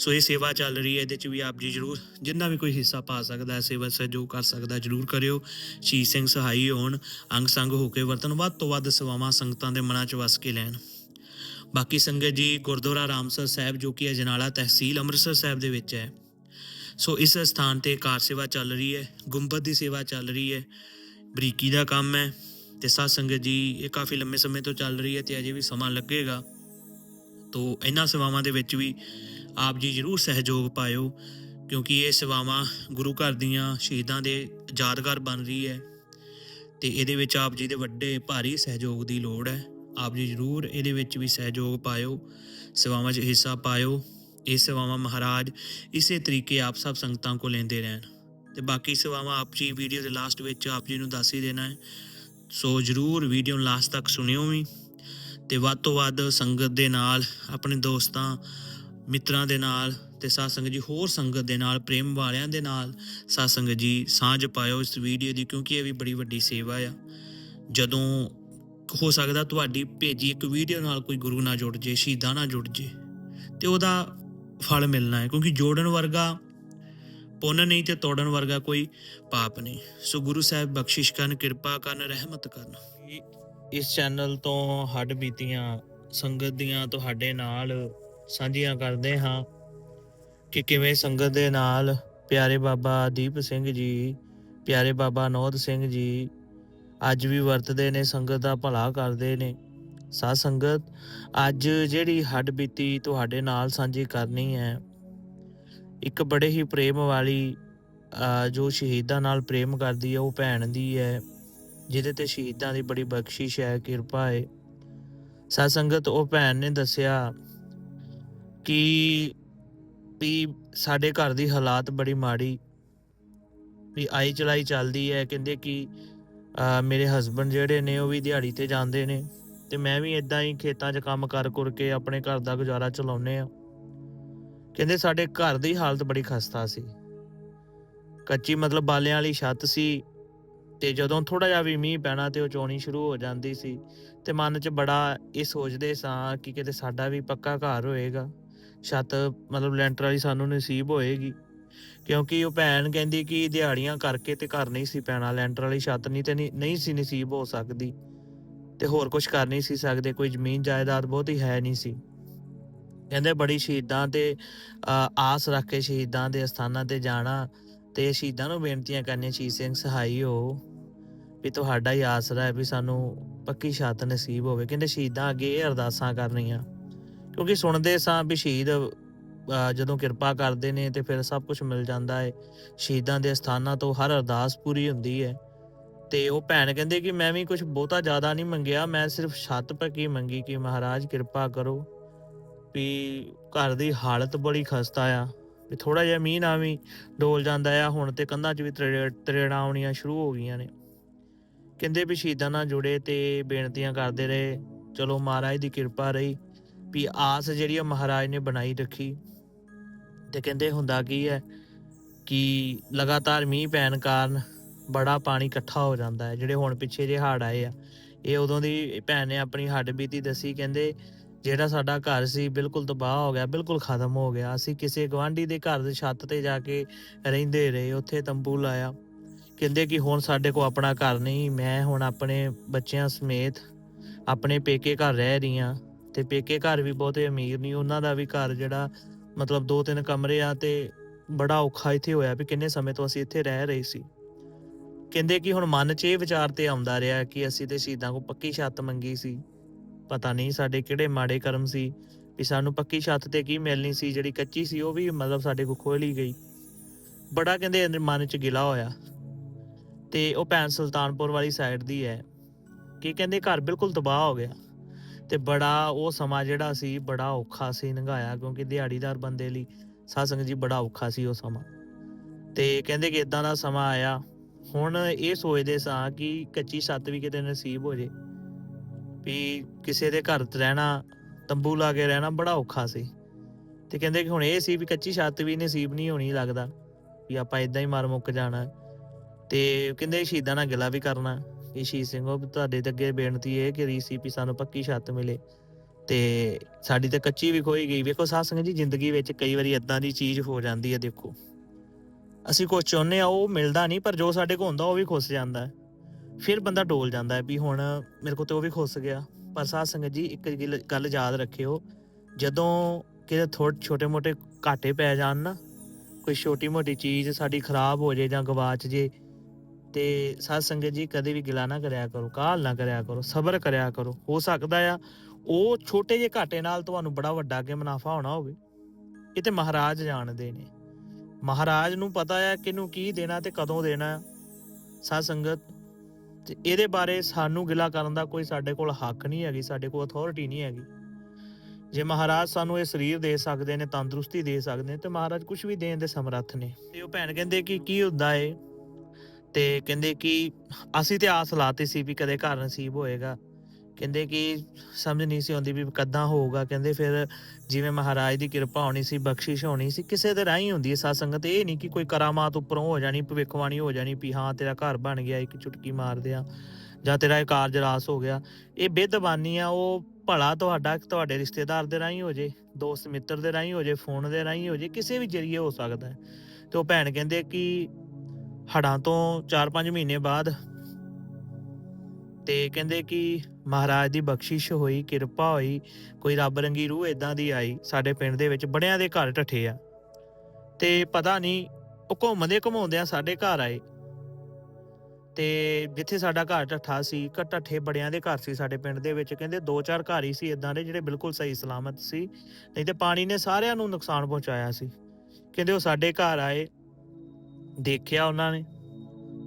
ਸੋ ਇਹ ਸੇਵਾ ਚੱਲ ਰਹੀ ਹੈ, ਇਹਦੇ 'ਚ ਵੀ ਆਪ ਜੀ ਜਰੂਰ ਜਿੰਨਾ ਵੀ ਕੋਈ ਹਿੱਸਾ ਪਾ ਸਕਦਾ ਹੈ ਸੇਵਾ ਸਹਿਯੋਗ ਕਰ ਸਕਦਾ ਜਰੂਰ ਕਰਿਓ। ਸ਼ਹੀਦ ਸਿੰਘ ਸਹਾਈ ਹੋਣ, ਅੰਗ ਸੰਗ ਹੋ ਕੇ ਵਰਤਨ ਵੱਧ ਤੋਂ ਵੱਧ ਸੇਵਾਵਾਂ ਸੰਗਤਾਂ ਦੇ ਮਨਾਂ 'ਚ ਵਸ ਕੇ ਲੈਣ। ਬਾਕੀ ਸੰਗਤ ਜੀ, ਗੁਰਦੁਆਰਾ ਰਾਮਸਰ ਸਾਹਿਬ, ਜੋ ਕਿ ਅਜਨਾਲਾ ਤਹਿਸੀਲ ਅੰਮ੍ਰਿਤਸਰ ਸਾਹਿਬ ਦੇ ਵਿੱਚ ਹੈ। ਸੋ ਇਸ ਸਥਾਨ ਤੇ ਕਾਰ ਸੇਵਾ ਚੱਲ ਰਹੀ ਹੈ, ਗੁੰਬਦ ਦੀ ਸੇਵਾ ਚੱਲ ਰਹੀ ਹੈ, ਬਰੀਕੀ ਦਾ ਕੰਮ ਹੈ ਤੇ ਸਾਧ ਸੰਗਤ ਜੀ, ਇਹ ਕਾਫੀ ਲੰਮੇ ਸਮੇਂ ਤੋਂ ਚੱਲ ਰਹੀ ਹੈ ਤੇ ਅਜੇ ਵੀ ਸਮਾਂ ਲੱਗੇਗਾ। ਤੋ ਇਹਨਾਂ ਸੇਵਾਵਾਂ ਦੇ ਵਿੱਚ ਵੀ ਆਪ ਜੀ ਜਰੂਰ ਸਹਿਯੋਗ ਪਾਇਓ, ਕਿਉਂਕਿ ਇਹ ਸੇਵਾਵਾਂ ਗੁਰੂ ਘਰ ਦੀਆਂ ਸ਼ਹੀਦਾਂ ਦੇ ਯਾਦਗਾਰ ਬਣ ਰਹੀ ਹੈ। ਤੇ ਇਹਦੇ ਵਿੱਚ ਆਪ ਜੀ ਦੇ ਵੱਡੇ ਭਾਰੀ ਸਹਿਯੋਗ ਦੀ ਲੋੜ ਹੈ। ਆਪ ਜੀ ਜਰੂਰ ਇਹਦੇ ਵਿੱਚ ਵੀ ਸਹਿਯੋਗ ਪਾਇਓ, ਸੇਵਾਵਾਂ 'ਚ ਹਿੱਸਾ ਪਾਇਓ। ਇਹ ਸੇਵਾਵਾਂ ਮਹਾਰਾਜ ਇਸੇ ਤਰੀਕੇ ਆਪ ਸਭ ਸੰਗਤਾਂ ਕੋ ਲੈਂਦੇ ਰਹਿਣ। ਤੇ ਬਾਕੀ ਸੇਵਾਵਾਂ ਆਪ ਜੀ ਵੀਡੀਓ ਦੇ ਲਾਸਟ ਵਿੱਚ ਆਪ ਜੀ ਨੂੰ ਦੱਸ ਹੀ ਦੇਣਾ ਹੈ। ਸੋ ਜਰੂਰ ਵੀਡੀਓ ਨੂੰ ਲਾਸਟ ਤੱਕ ਸੁਣਿਓ ਵੀ। ਤੇ ਵੱਧ ਤੋਂ ਵੱਧ ਸੰਗਤ ਦੇ ਨਾਲ, ਆਪਣੇ ਦੋਸਤਾਂ ਮਿੱਤਰਾਂ ਦੇ ਨਾਲ ਤੇ ਸਾਧ ਸੰਗਤ ਜੀ, ਹੋਰ ਸੰਗਤ ਦੇ ਨਾਲ, ਪ੍ਰੇਮ ਵਾਲਿਆਂ ਦੇ ਨਾਲ ਸਾਧ ਸੰਗਤ ਜੀ ਸਾਂਝ ਪਾਇਓ ਇਸ ਵੀਡੀਓ ਦੀ, ਕਿਉਂਕਿ ਇਹ ਵੀ ਬੜੀ ਵੱਡੀ ਸੇਵਾ ਆ। ਜਦੋਂ ਹੋ ਸਕਦਾ ਤੁਹਾਡੀ ਭੇਜੀ ਇੱਕ ਵੀਡੀਓ ਨਾਲ ਕੋਈ ਗੁਰੂ ਨਾਲ ਜੁੜ ਜੇ, ਸ਼ਹੀਦਾਂ ਨਾਲ ਜੁੜ ਜੇ, ਤੇ ਉਹਦਾ ਫਲ ਮਿਲਣਾ ਹੈ, ਕਿਉਂਕਿ ਜੋੜਨ ਵਰਗਾ ਪੁੰਨ ਨਹੀਂ ਤੇ ਤੋੜਨ ਵਰਗਾ ਕੋਈ ਪਾਪ ਨਹੀਂ। ਸੋ ਗੁਰੂ ਸਾਹਿਬ ਬਖਸ਼ਿਸ਼ ਕਰਨ, ਕਿਰਪਾ ਕਰਨ, ਰਹਿਮਤ ਕਰਨ। ਇਸ ਚੈਨਲ ਤੋਂ ਹੱਡ ਬੀਤੀਆਂ, ਸੰਗਤ ਦੀਆਂ ਤੁਹਾਡੇ ਨਾਲ ਸਾਂਝੀਆਂ ਕਰਦੇ ਹਾਂ ਕਿ ਕਿਵੇਂ ਸੰਗਤ ਦੇ ਨਾਲ ਪਿਆਰੇ ਬਾਬਾ ਦੀਪ ਸਿੰਘ ਜੀ, ਪਿਆਰੇ ਬਾਬਾ ਨੋਦ ਸਿੰਘ ਜੀ ਅੱਜ ਵੀ ਵਰਤਦੇ ਨੇ, ਸੰਗਤ ਦਾ ਭਲਾ ਕਰਦੇ ਨੇ। ਸਾਧ ਸੰਗਤ, ਅੱਜ ਜਿਹੜੀ ਹੱਡ ਬੀਤੀ ਤੁਹਾਡੇ ਨਾਲ ਸਾਂਝੀ ਕਰਨੀ ਹੈ, ਇੱਕ ਬੜੇ ਹੀ ਪ੍ਰੇਮ ਵਾਲੀ ਜੋ ਸ਼ਹੀਦਾਂ ਨਾਲ ਪ੍ਰੇਮ ਕਰਦੀ ਹੈ, ਉਹ ਭੈਣ ਦੀ ਹੈ, ਜਿਹਦੇ ਤੇ ਸ਼ਹੀਦਾਂ ਦੀ ਬੜੀ ਬਖਸ਼ਿਸ਼ ਹੈ, ਕਿਰਪਾ ਹੈ। ਸਾਧ ਸੰਗਤ, ਉਹ ਭੈਣ ਨੇ ਦੱਸਿਆ ਕਿ ਵੀ ਸਾਡੇ ਘਰ ਦੀ ਹਾਲਾਤ ਬੜੀ ਮਾੜੀ, ਵੀ ਆਈ ਚਲਾਈ ਚੱਲਦੀ ਹੈ। ਕਹਿੰਦੇ ਕਿ ਮੇਰੇ ਹਸਬੰਡ ਜਿਹੜੇ ਨੇ ਉਹ ਵੀ ਦਿਹਾੜੀ ਤੇ ਜਾਂਦੇ ਨੇ ਤੇ ਮੈਂ ਵੀ ਇਦਾਂ ਹੀ ਖੇਤਾਂ 'ਚ ਕੰਮ ਕਰ ਕਰ ਕੇ ਆਪਣੇ ਘਰ ਦਾ ਗੁਜ਼ਾਰਾ ਚਲਾਉਨੇ ਆ ਕਹਿੰਦੇ ਸਾਡੇ ਘਰ ਦੀ ਹਾਲਤ ਬੜੀ ਖਸਤਾ ਸੀ। ਕੱਚੀ ਮਤਲਬ ਬਾਲਿਆਂ ਵਾਲੀ ਛੱਤ ਸੀ ਤੇ ਜਦੋਂ ਥੋੜਾ ਜਿਹਾ ਵੀ ਮੀਂਹ ਪੈਣਾ ਤੇ ਉਹ ਚੋਣੀ ਸ਼ੁਰੂ ਹੋ ਜਾਂਦੀ ਸੀ ਤੇ ਮਨ 'ਚ ਬੜਾ ਇਹ ਸੋਚਦੇ ਸਾਂ ਕਿ ਕਿਤੇ ਸਾਡਾ ਵੀ ਪੱਕਾ ਘਰ ਹੋਏਗਾ। ਛੱਤ, ਮਤਲਬ ਲੈਂਟਰ ਵਾਲੀ ਸਾਨੂੰ ਨਸੀਬ ਹੋਏਗੀ। ਕਿਉਂਕਿ ਉਹ ਭੈਣ ਕਹਿੰਦੀ ਕਿ ਦਿਹਾੜੀਆਂ ਕਰਕੇ ਤੇ ਘਰ ਨਹੀਂ ਸੀ ਪੈਣਾ, ਲੈਂਟਰ ਵਾਲੀ ਛੱਤ ਨਹੀਂ ਤੇ ਨਹੀਂ ਸੀ ਨਸੀਬ ਹੋ ਸਕਦੀ। ਤੇ ਹੋਰ ਕੁਝ ਕਰ ਨਹੀਂ ਸੀ ਸਕਦੇ, ਕੋਈ ਜ਼ਮੀਨ ਜਾਇਦਾਦ ਬਹੁਤੀ ਹੈ ਨਹੀਂ ਸੀ। ਕਹਿੰਦੇ ਬੜੀ ਸ਼ਹੀਦਾਂ ਤੇ ਆਸ ਰੱਖ ਕੇ ਸ਼ਹੀਦਾਂ ਦੇ ਅਸਥਾਨਾਂ ਤੇ ਜਾਣਾ ਤੇ ਸ਼ਹੀਦਾਂ ਨੂੰ ਬੇਨਤੀਆਂ ਕਰਨੀਆਂ, ਸ਼ਹੀਦ ਸਿੰਘ ਸਹਾਈ ਹੋ। ਵੀ ਤੁਹਾਡਾ ਹੀ ਆਸਰਾ ਹੈ ਵੀ ਸਾਨੂੰ ਪੱਕੀ ਛੱਤ ਨਸੀਬ ਹੋਵੇ। ਕਹਿੰਦੇ ਸ਼ਹੀਦਾਂ ਅੱਗੇ ਇਹ ਅਰਦਾਸਾਂ ਕਰਨੀਆਂ। ਕਿਉਂਕਿ ਸੁਣਦੇ ਸਾਂ ਵੀ ਸ਼ਹੀਦ ਜਦੋਂ ਕਿਰਪਾ ਕਰਦੇ ਨੇ ਤੇ ਫਿਰ ਸਭ ਕੁਝ ਮਿਲ ਜਾਂਦਾ ਹੈ ਸ਼ਹੀਦਾਂ ਦੇ ਸਥਾਨਾਂ ਤੋਂ ਹਰ ਅਰਦਾਸ ਪੂਰੀ ਹੁੰਦੀ ਹੈ ਤੇ ਉਹ ਭੈਣ ਕਹਿੰਦੇ ਕਿ ਮੈਂ ਵੀ ਕੁਝ ਬਹੁਤਾ ਜ਼ਿਆਦਾ ਨਹੀਂ ਮੰਗਿਆ, ਮੈਂ ਸਿਰਫ ਛੱਤ ਪੱਕੀ ਮੰਗੀ ਕਿ ਮਹਾਰਾਜ ਕਿਰਪਾ ਕਰੋ ਵੀ ਘਰ ਦੀ ਹਾਲਤ ਬੜੀ ਖਸਤਾ ਆ, ਵੀ ਥੋੜਾ ਜਿਹਾ ਮੀਂਹ ਨਾ ਵੀ ਡੋਲ ਜਾਂਦਾ ਆ। ਹੁਣ ਤੇ ਕੰਧਾਂ 'ਚ ਵੀ ਤਰੇੜ- ਤਰੇੜਾਂ ਆਉਣੀਆਂ ਸ਼ੁਰੂ ਹੋ ਗਈਆਂ ਨੇ। ਕਹਿੰਦੇ ਵੀ ਸ਼ਹੀਦਾਂ ਨਾਲ ਜੁੜੇ ਤੇ ਬੇਨਤੀਆਂ ਕਰਦੇ ਰਹੇ। ਚਲੋ ਮਹਾਰਾਜ ਦੀ ਕਿਰਪਾ ਰਹੀ। ਵੀ ਆਸ ਜਿਹੜੀ ਆ ਮਹਾਰਾਜ ਨੇ ਬਣਾਈ ਰੱਖੀ। ਤੇ ਕਹਿੰਦੇ ਹੁੰਦਾ ਕੀ ਹੈ ਕਿ ਲਗਾਤਾਰ ਮੀਂਹ ਪੈਣ ਕਾਰਨ ਬੜਾ ਪਾਣੀ ਇਕੱਠਾ ਹੋ ਜਾਂਦਾ ਹੈ। ਜਿਹੜੇ ਹੁਣ ਪਿੱਛੇ ਜੇ ਹੜ੍ਹ ਆਏ ਆ, ਇਹ ਉਦੋਂ ਦੀ ਭੈਣ ਨੇ ਆਪਣੀ ਹੱਡ ਬੀਤੀ ਦੱਸੀ, ਕਹਿੰਦੇ ਜਿਹੜਾ ਸਾਡਾ ਘਰ ਸੀ ਬਿਲਕੁਲ ਤਬਾਹ ਹੋ ਗਿਆ, ਬਿਲਕੁਲ ਖਤਮ ਹੋ ਗਿਆ। ਅਸੀਂ ਕਿਸੇ ਗਵਾਂਢੀ ਦੇ ਘਰ ਦੇ ਛੱਤ ਤੇ ਜਾ ਕੇ ਰਹਿੰਦੇ ਰਹੇ, ਉੱਥੇ ਤੰਬੂ ਲਾਇਆ। ਕਹਿੰਦੇ ਕਿ ਹੁਣ ਸਾਡੇ ਕੋਲ ਆਪਣਾ ਘਰ ਨਹੀਂ, ਮੈਂ ਹੁਣ ਆਪਣੇ ਬੱਚਿਆਂ ਸਮੇਤ ਆਪਣੇ ਪੇਕੇ ਘਰ ਰਹਿ ਰਹੀ ਹਾਂ। ਤੇ ਪੇਕੇ ਘਰ ਵੀ ਬਹੁਤੇ ਅਮੀਰ ਨਹੀਂ ਉਹਨਾਂ ਦਾ ਵੀ ਘਰ ਜਿਹੜਾ ਮਤਲਬ ਦੋ ਤਿੰਨ ਕਮਰੇ ਆ ਤੇ ਬੜਾ ਔਖਾ ਇੱਥੇ ਹੋਇਆ ਵੀ ਕਿੰਨੇ ਸਮੇਂ ਤੋਂ ਅਸੀਂ ਇੱਥੇ ਰਹਿ ਰਹੇ ਸੀ। ਕਹਿੰਦੇ ਕਿ ਹੁਣ ਮਨ 'ਚ ਇਹ ਵਿਚਾਰ ਤੇ ਆਉਂਦਾ ਰਿਹਾ ਕਿ ਅਸੀਂ ਤੇ ਸ਼ਹੀਦਾਂ ਕੋ ਪੱਕੀ ਛੱਤ ਮੰਗੀ ਸੀ। ਪਤਾ ਨਹੀਂ ਸਾਡੇ ਕਿਹੜੇ ਮਾੜੇ ਕਰਮ ਸੀ ਵੀ ਸਾਨੂੰ ਪੱਕੀ ਛੱਤ ਤੇ ਕੀ ਮਿਲਣੀ ਸੀ, ਜਿਹੜੀ ਕੱਚੀ ਸੀ ਉਹ ਵੀ ਮਤਲਬ ਸਾਡੇ ਕੋ ਖੋਹ ਲਈ ਗਈ। ਬੜਾ ਕਹਿੰਦੇ ਮਨ 'ਚ ਗਿਲਾ ਹੋਇਆ। ਤੇ ਉਹ ਭੈਣ ਸੁਲਤਾਨਪੁਰ ਵਾਲੀ ਸਾਈਡ ਦੀ ਹੈ। ਕਿ ਕਹਿੰਦੇ ਘਰ ਬਿਲਕੁਲ ਤਬਾਹ ਹੋ ਗਿਆ। ਤੇ ਬੜਾ ਉਹ ਸਮਾਂ ਜਿਹੜਾ ਸੀ, ਬੜਾ ਔਖਾ ਸੀ ਲੰਘਾਇਆ ਕਿਉਂਕਿ ਦਿਹਾੜੀਦਾਰ ਬੰਦੇ ਲਈ ਸਾਸੰਗ ਜੀ ਬੜਾ ਔਖਾ ਸੀ ਉਹ ਸਮਾਂ। ਤੇ ਕਹਿੰਦੇ ਕਿ ਇਦਾਂ ਦਾ ਸਮਾਂ ਆਇਆ। ਹੁਣ ਇਹ ਸੋਚਦੇ ਸਾਂ ਕਿ ਕੱਚੀ ਛੱਤ ਵੀ ਕਿਤੇ ਨਸੀਬ ਹੋ ਜੇ। ਵੀ ਕਿਸੇ ਦੇ ਘਰ ਰਹਿਣਾ, ਤੰਬੂ ਲਾ ਕੇ ਰਹਿਣਾ ਬੜਾ ਔਖਾ ਸੀ। ਤੇ ਕਹਿੰਦੇ ਕਿ ਹੁਣ ਇਹ ਸੀ ਵੀ ਕੱਚੀ ਛੱਤ ਵੀ ਨਸੀਬ ਨਹੀਂ ਹੋਣੀ ਲੱਗਦਾ। ਵੀ ਆਪਾਂ ਇਦਾਂ ਹੀ ਮਰ ਮੁੱਕ ਜਾਣਾ। ਤੇ ਕਹਿੰਦੇ ਸ਼ਹੀਦਾਂ ਨਾਲ ਗਿਲਾ ਵੀ ਕਰਨਾ। ਕਿ ਸ਼ਹੀਦ ਸਿੰਘੋ ਤੁਹਾਡੇ ਤੇ ਅੱਗੇ ਬੇਨਤੀ ਹੈ ਕਿ ਸੀ ਵੀ ਸਾਨੂੰ ਪੱਕੀ ਛੱਤ ਮਿਲੇ। ਤੇ ਸਾਡੀ ਤੇ ਕੱਚੀ ਵੀ ਖੋਈ ਗਈ। ਵੇਖੋ ਸਾਧ ਸੰਗਤ ਜੀ, ਜ਼ਿੰਦਗੀ ਵਿੱਚ ਕਈ ਵਾਰੀ ਇਦਾਂ ਦੀ ਚੀਜ਼ ਹੋ ਜਾਂਦੀ ਹੈ, ਦੇਖੋ। ਅਸੀਂ ਕੁਝ ਚਾਹੁੰਦੇ ਆ ਉਹ ਮਿਲਦਾ ਨਹੀਂ, ਪਰ ਜੋ ਸਾਡੇ ਕੋਲ ਹੁੰਦਾ, ਉਹ ਵੀ ਖੁੱਸ ਜਾਂਦਾ ਹੈ। ਫਿਰ ਬੰਦਾ ਡੋਲ ਜਾਂਦਾ ਹੈ ਵੀ ਹੁਣ ਮੇਰੇ ਕੋਲ ਤੇ ਉਹ ਵੀ ਖੁੱਸ ਗਿਆ। ਪਰ ਸਾਧ ਸੰਗਤ ਜੀ, ਇੱਕ ਗੱਲ ਯਾਦ ਰੱਖਿਓ, ਜਦੋਂ ਕਿਤੇ ਥੋੜੇ ਛੋਟੇ ਮੋਟੇ ਘਾਟੇ ਪੈ ਜਾਣ ਨਾ, ਕੋਈ ਛੋਟੀ ਮੋਟੀ ਚੀਜ਼ ਸਾਡੀ ਖਰਾਬ ਹੋ ਜੇ ਜਾਂ ਗਵਾਚ ਜੇ ਤੇ ਸਾਧ ਸੰਗਤ ਜੀ, ਕਦੇ ਵੀ ਗਿਲਾ ਨਾ ਕਰਿਆ ਕਰੋ, ਕਾਹਲ ਨਾ ਕਰਿਆ ਕਰੋ, ਸਬਰ ਕਰਿਆ ਕਰੋ। ਹੋ ਸਕਦਾ ਆ, ਉਹ ਛੋਟੇ ਜਿਹੇ ਘਾਟੇ ਨਾਲ ਤੁਹਾਨੂੰ ਬੜਾ ਵੱਡਾ ਅੱਗੇ ਮੁਨਾਫਾ ਹੋਣਾ ਹੋਵੇ। ਇਹ ਤੇ ਮਹਾਰਾਜ ਜਾਣਦੇ ਨੇ। ਮਹਾਰਾਜ ਨੂੰ ਪਤਾ ਆ ਕਿਹਨੂੰ ਕੀ ਦੇਣਾ ਤੇ ਕਦੋਂ ਦੇਣਾ। ਸਾਧ ਸੰਗਤ, ਤੇ ਇਹਦੇ ਬਾਰੇ ਸਾਨੂੰ ਗਿਲਾ ਕਰਨ ਦਾ ਕੋਈ ਸਾਡੇ ਕੋਲ ਹੱਕ ਨਹੀਂ ਹੈਗੀ, ਸਾਡੇ ਕੋਲ ਅਥਾਰਟੀ ਨਹੀਂ ਹੈਗੀ। ਜੇ ਮਹਾਰਾਜ ਸਾਨੂੰ ਇਹ ਸਰੀਰ ਦੇ ਸਕਦੇ ਨੇ, ਤੰਦਰੁਸਤੀ ਦੇ ਸਕਦੇ ਨੇ, ਤੇ ਮਹਾਰਾਜ ਕੁਝ ਵੀ ਦੇਣ ਦੇ ਸਮਰੱਥ ਨੇ। ਤੇ ਉਹ ਭੈਣ ਕਹਿੰਦੇ ਕਿ ਕੀ ਹੁੰਦਾ ਏ? ਤੇ ਕਹਿੰਦੇ ਕਿ ਅਸੀਂ ਤੇ ਆਸ ਲਾਤੀ ਸੀ ਵੀ ਕਦੇ ਘਰ ਨਸੀਬ ਹੋਏਗਾ। ਕਹਿੰਦੇ ਕਿ ਸਮਝ ਨਹੀਂ ਸੀ ਆਉਂਦੀ ਵੀ ਕਦਾਂ ਹੋਊਗਾ। ਕਹਿੰਦੇ ਫਿਰ ਜਿਵੇਂ ਮਹਾਰਾਜ ਦੀ ਕਿਰਪਾ ਹੋਣੀ ਸੀ, ਬਖਸ਼ਿਸ਼ ਹੋਣੀ ਸੀ, ਕਿਸੇ ਦੇ ਰਾਹੀਂ ਹੁੰਦੀ ਹੈ ਸਾਧ ਸੰਗਤ ਇਹ ਨਹੀਂ ਕਿ ਕੋਈ ਕਰਾਮਾਤ ਉੱਪਰੋਂ ਹੋ ਜਾਣੀ, ਭਵਿੱਖਬਾਣੀ ਹੋ ਜਾਣੀ ਵੀ ਹਾਂ ਤੇਰਾ ਘਰ ਬਣ ਗਿਆ, ਇੱਕ ਚੁਟਕੀ ਮਾਰਦੇ ਆ ਜਾਂ ਤੇਰਾ ਇਹ ਕਾਰਜ ਰਾਸ ਹੋ ਗਿਆ। ਇਹ ਬੇਦਬਾਨੀ ਆ, ਉਹ ਭਲਾ ਤੁਹਾਡਾ, ਤੁਹਾਡੇ ਰਿਸ਼ਤੇਦਾਰ ਦੇ ਰਾਹੀਂ ਹੋ ਜੇ, ਦੋਸਤ ਮਿੱਤਰ ਦੇ ਰਾਹੀਂ ਹੋ ਜੇ, ਫੋਨ ਦੇ ਰਾਹੀਂ ਹੋ ਜੇ, ਕਿਸੇ ਵੀ ਜਰੀਏ ਹੋ ਸਕਦਾ ਤੇ ਉਹ ਭੈਣ ਕਹਿੰਦੇ ਕਿ ਹੜਾਂ ਤੋਂ 4-5 ਮਹੀਨੇ ਬਾਅਦ। ਤੇ ਕਹਿੰਦੇ ਕਿ ਮਹਾਰਾਜ ਦੀ ਬਖਸ਼ਿਸ਼ ਹੋਈ, ਕਿਰਪਾ ਹੋਈ, ਕੋਈ ਰੱਬ ਰੰਗੀ ਰੂਹ ਇਦਾਂ ਦੀ ਆਈ, ਸਾਡੇ ਪਿੰਡ ਦੇ ਵਿੱਚ ਬੜਿਆਂ ਦੇ ਘਰ ਢੱਠੇ ਆ। ਤੇ ਪਤਾ ਨਹੀਂ ਉਹ ਘੁੰਮਦੇ ਘੁਮਾਉਂਦਿਆਂ ਸਾਡੇ ਘਰ ਆਏ। ਤੇ ਜਿੱਥੇ ਸਾਡਾ ਘਰ ਢੱਠਾ ਸੀ ਕ ਢੱਠੇ ਬੜਿਆਂ ਦੇ ਘਰ ਸੀ ਸਾਡੇ ਪਿੰਡ ਦੇ ਵਿੱਚ, ਕਹਿੰਦੇ ਦੋ ਚਾਰ ਘਰ ਹੀ ਸੀ ਇਦਾਂ ਦੇ ਜਿਹੜੇ ਬਿਲਕੁਲ ਸਹੀ ਸਲਾਮਤ ਸੀ। ਨਹੀਂ ਤੇ ਪਾਣੀ ਨੇ ਸਾਰਿਆਂ ਨੂੰ ਨੁਕਸਾਨ ਪਹੁੰਚਾਇਆ ਸੀ। ਕਹਿੰਦੇ ਉਹ ਸਾਡੇ ਘਰ ਆਏ ਦੇਖਿਆ ਉਹਨਾਂ ਨੇ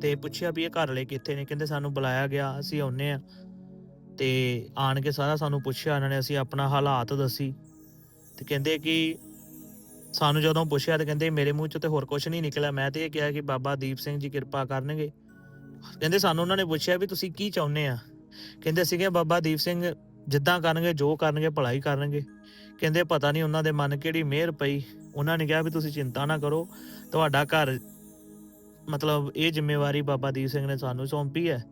ਤੇ ਪੁੱਛਿਆ ਵੀ ਇਹ ਘਰ ਵਾਲੇ ਕਿੱਥੇ ਨੇ? ਕਹਿੰਦੇ ਸਾਨੂੰ ਬੁਲਾਇਆ ਗਿਆ, ਅਸੀਂ ਆਉਨੇ ਆ ਤੇ ਆਣ ਕੇ ਸਾਰਾ ਸਾਨੂੰ ਪੁੱਛਿਆ ਉਹਨਾਂ ਨੇ ਅਸੀਂ ਆਪਣਾ ਹਾਲਾਤ ਦੱਸੀ। ਤੇ ਕਹਿੰਦੇ ਕਿ ਸਾਨੂੰ ਜਦੋਂ ਪੁੱਛਿਆ ਤੇ ਕਹਿੰਦੇ ਮੇਰੇ ਮੂੰਹ ਚੋਂ ਤੇ ਹੋਰ ਕੁਝ ਨਹੀਂ ਨਿਕਲਿਆ। ਮੈਂ ਤੇ ਇਹ ਕਿਹਾ ਕਿ ਬਾਬਾ ਦੀਪ ਸਿੰਘ ਜੀ ਕਿਰਪਾ ਕਰਨਗੇ। ਕਹਿੰਦੇ ਸਾਨੂੰ ਉਹਨਾਂ ਨੇ ਪੁੱਛਿਆ ਵੀ ਤੁਸੀਂ ਕੀ ਚਾਹੁੰਦੇ ਆ? ਕਹਿੰਦੇ ਸੀਗੇ ਬਾਬਾ ਦੀਪ ਸਿੰਘ ਜਿੱਦਾਂ ਕਰਨਗੇ, ਜੋ ਕਰਨਗੇ, ਭਲਾਈ ਕਰਨਗੇ। ਕਹਿੰਦੇ ਪਤਾ ਨਹੀਂ ਉਹਨਾਂ ਦੇ ਮਨ ਕਿਹੜੀ ਮਿਹਰ ਪਈ। ਉਹਨਾਂ ਨੇ ਕਿਹਾ ਵੀ ਤੁਸੀਂ ਚਿੰਤਾ ਨਾ ਕਰੋ, ਤੁਹਾਡਾ ਘਰ ਮਤਲਬ ਇਹ ਜ਼ਿੰਮੇਵਾਰੀ ਬਾਬਾ ਦੀਪ ਸਿੰਘ ਨੇ ਸਾਨੂੰ ਸੌਂਪੀ ਹੈ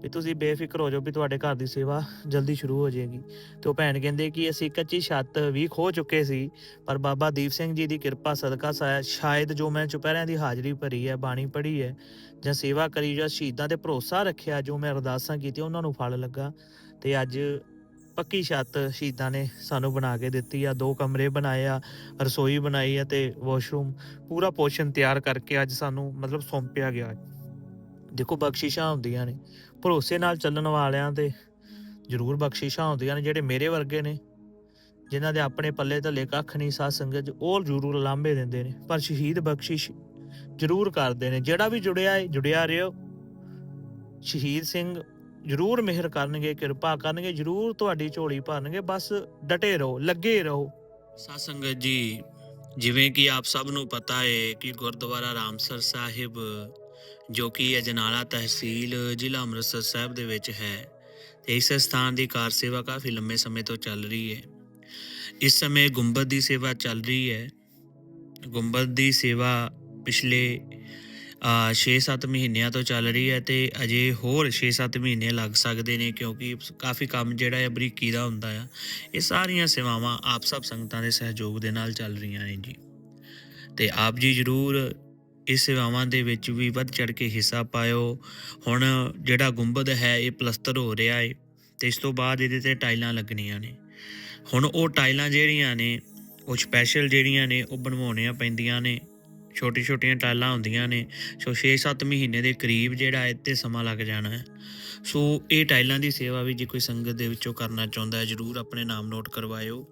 ਵੀ ਤੁਸੀਂ ਬੇਫਿਕਰ ਹੋ ਜਾਓ ਵੀ ਤੁਹਾਡੇ ਘਰ ਦੀ ਸੇਵਾ ਜਲਦੀ ਸ਼ੁਰੂ ਹੋ ਜਾਏਗੀ। ਤੇ ਉਹ ਭੈਣ ਕਹਿੰਦੇ ਕਿ ਅਸੀਂ ਕੱਚੀ ਛੱਤ ਵੀ ਖੋ ਚੁੱਕੇ ਸੀ, ਪਰ ਬਾਬਾ ਦੀਪ ਸਿੰਘ ਜੀ ਦੀ ਕਿਰਪਾ, ਸਦਕਾ ਸ਼ਾਇਦ- ਸ਼ਾਇਦ ਜੋ ਮੈਂ ਚੁਪਹਿਰਿਆਂ ਦੀ ਹਾਜ਼ਰੀ ਭਰੀ ਹੈ, ਬਾਣੀ ਪੜ੍ਹੀ ਹੈ, ਜਾਂ ਸੇਵਾ ਕਰੀ, ਜਾਂ ਸ਼ਹੀਦਾਂ ਤੇ ਭਰੋਸਾ ਰੱਖਿਆ, ਜੋ ਮੈਂ ਅਰਦਾਸਾਂ ਕੀਤੀਆਂ, ਉਹਨਾਂ ਨੂੰ ਫਲ ਲੱਗਾ। ਤੇ ਅੱਜ ਪੱਕੀ ਛੱਤ ਸ਼ਹੀਦਾਂ ਨੇ ਸਾਨੂੰ ਬਣਾ ਕੇ ਦਿੱਤੀ ਆ, ਦੋ ਕਮਰੇ ਬਣਾਏ ਆ, ਰਸੋਈ ਬਣਾਈ ਆ ਤੇ ਵਾਸ਼ਰੂਮ ਪੂਰਾ ਪੋਸ਼ਨ ਤਿਆਰ ਕਰਕੇ ਅੱਜ ਸਾਨੂੰ ਮਤਲਬ ਸੌਂਪਿਆ ਗਿਆ। ਦੇਖੋ ਬਖਸ਼ਿਸ਼ਾਂ ਹੁੰਦੀਆਂ ਨੇ, ਭਰੋਸੇ ਨਾਲ ਚੱਲਣ ਵਾਲਿਆਂ ਤੇ ਜ਼ਰੂਰ ਬਖਸ਼ਿਸ਼ਾਂ ਹੁੰਦੀਆਂ ਨੇ ਜਿਹੜੇ ਮੇਰੇ ਵਰਗੇ ਨੇ, ਜਿਨ੍ਹਾਂ ਦੇ ਆਪਣੇ ਪੱਲੇ ਥੱਲੇ ਕੱਖ ਨਹੀਂ, ਸਾਧ ਸੰਗਤ ਉਹ ਜ਼ਰੂਰ ਲਾਂਭੇ ਦਿੰਦੇ ਨੇ, ਪਰ ਸ਼ਹੀਦ ਬਖਸ਼ਿਸ਼ ਜ਼ਰੂਰ ਕਰਦੇ ਨੇ, ਜਿਹੜਾ ਵੀ ਜੁੜਿਆ ਹੈ ਜੁੜਿਆ ਰਹੋ। ਸ਼ਹੀਦ ਸਿੰਘ ਜ਼ਰੂਰ ਮਿਹਰ ਕਰਨਗੇ, ਕਿਰਪਾ ਕਰਨਗੇ, ਜ਼ਰੂਰ ਤੁਹਾਡੀ ਝੋਲੀ ਭਰਨਗੇ, ਬਸ ਡਟੇ ਰਹੋ, ਲੱਗੇ ਰਹੋ। ਸਾਧ ਸੰਗਤ ਜੀ, ਜਿਵੇਂ ਕਿ ਆਪ ਸਭ ਨੂੰ ਪਤਾ ਹੈ ਕਿ ਗੁਰਦੁਆਰਾ ਰਾਮਸਰ ਸਾਹਿਬ, ਜੋ ਕਿ ਅਜਨਾਲਾ ਤਹਿਸੀਲ ਜ਼ਿਲ੍ਹਾ ਅੰਮ੍ਰਿਤਸਰ ਸਾਹਿਬ ਦੇ ਵਿੱਚ ਹੈ, ਤੇ ਇਸ ਸਥਾਨ ਦੀ ਕਾਰ ਸੇਵਾ ਕਾਫੀ ਲੰਮੇ ਸਮੇਂ ਤੋਂ ਚੱਲ ਰਹੀ ਹੈ। ਇਸ ਸਮੇਂ ਗੁੰਬਦ ਦੀ ਸੇਵਾ ਚੱਲ ਰਹੀ ਹੈ। ਗੁੰਬਦ ਦੀ ਸੇਵਾ ਪਿਛਲੇ 6-7 ਮਹੀਨਿਆਂ ਤੋਂ ਚੱਲ ਰਹੀ ਹੈ ਤੇ ਅਜੇ ਹੋਰ 6-7 ਮਹੀਨੇ ਲੱਗ ਸਕਦੇ ਨੇ ਕਿਉਂਕਿ ਕਾਫੀ ਕੰਮ ਜਿਹੜਾ ਹੈ ਬਰੀਕੀ ਦਾ ਹੁੰਦਾ ਆ। ਇਹ ਸਾਰੀਆਂ ਸੇਵਾਵਾਂ ਆਪ ਸਭ ਸੰਗਤਾਂ ਦੇ ਸਹਿਯੋਗ ਦੇ ਨਾਲ ਚੱਲ ਰਹੀਆਂ ਨੇ ਜੀ। ਤੇ ਆਪ ਜੀ ਜਰੂਰ ਇਸ ਸੇਵਾਵਾਂ ਦੇ ਵਿੱਚ ਵੀ ਵੱਧ ਚੜ ਕੇ ਹਿੱਸਾ ਪਾਇਓ। ਹੁਣ ਜਿਹੜਾ ਗੁੰਬਦ ਹੈ, ਇਹ ਪਲਸਤਰ ਹੋ ਰਿਹਾ ਹੈ ਤੇ ਇਸ ਤੋਂ ਬਾਅਦ ਇਹਦੇ ਤੇ ਟਾਈਲਾਂ ਲੱਗਣੀਆਂ ਨੇ। ਹੁਣ ਉਹ ਟਾਈਲਾਂ ਜਿਹੜੀਆਂ ਨੇ, ਉਹ ਸਪੈਸ਼ਲ ਜਿਹੜੀਆਂ ਨੇ, ਉਹ ਬਣਵਾਉਣੀਆਂ ਪੈਂਦੀਆਂ ਨੇ। ਛੋਟੀ ਛੋਟੀਆਂ ਟਾਈਲਾਂ ਹੁੰਦੀਆਂ ਨੇ, ਸੋ 6-7 ਮਹੀਨੇ ਦੇ ਕਰੀਬ ਜਿਹੜਾ ਇੱਥੇ ਸਮਾਂ ਲੱਗ ਜਾਣਾ ਹੈ। ਸੋ ਇਹ ਟਾਈਲਾਂ ਦੀ ਸੇਵਾ ਵੀ ਜੇ ਕੋਈ ਸੰਗਤ ਦੇ ਵਿੱਚੋਂ ਕਰਨਾ ਚਾਹੁੰਦਾ ਹੈ, ਜਰੂਰ ਆਪਣੇ ਨਾਮ ਨੋਟ ਕਰਵਾਇਓ।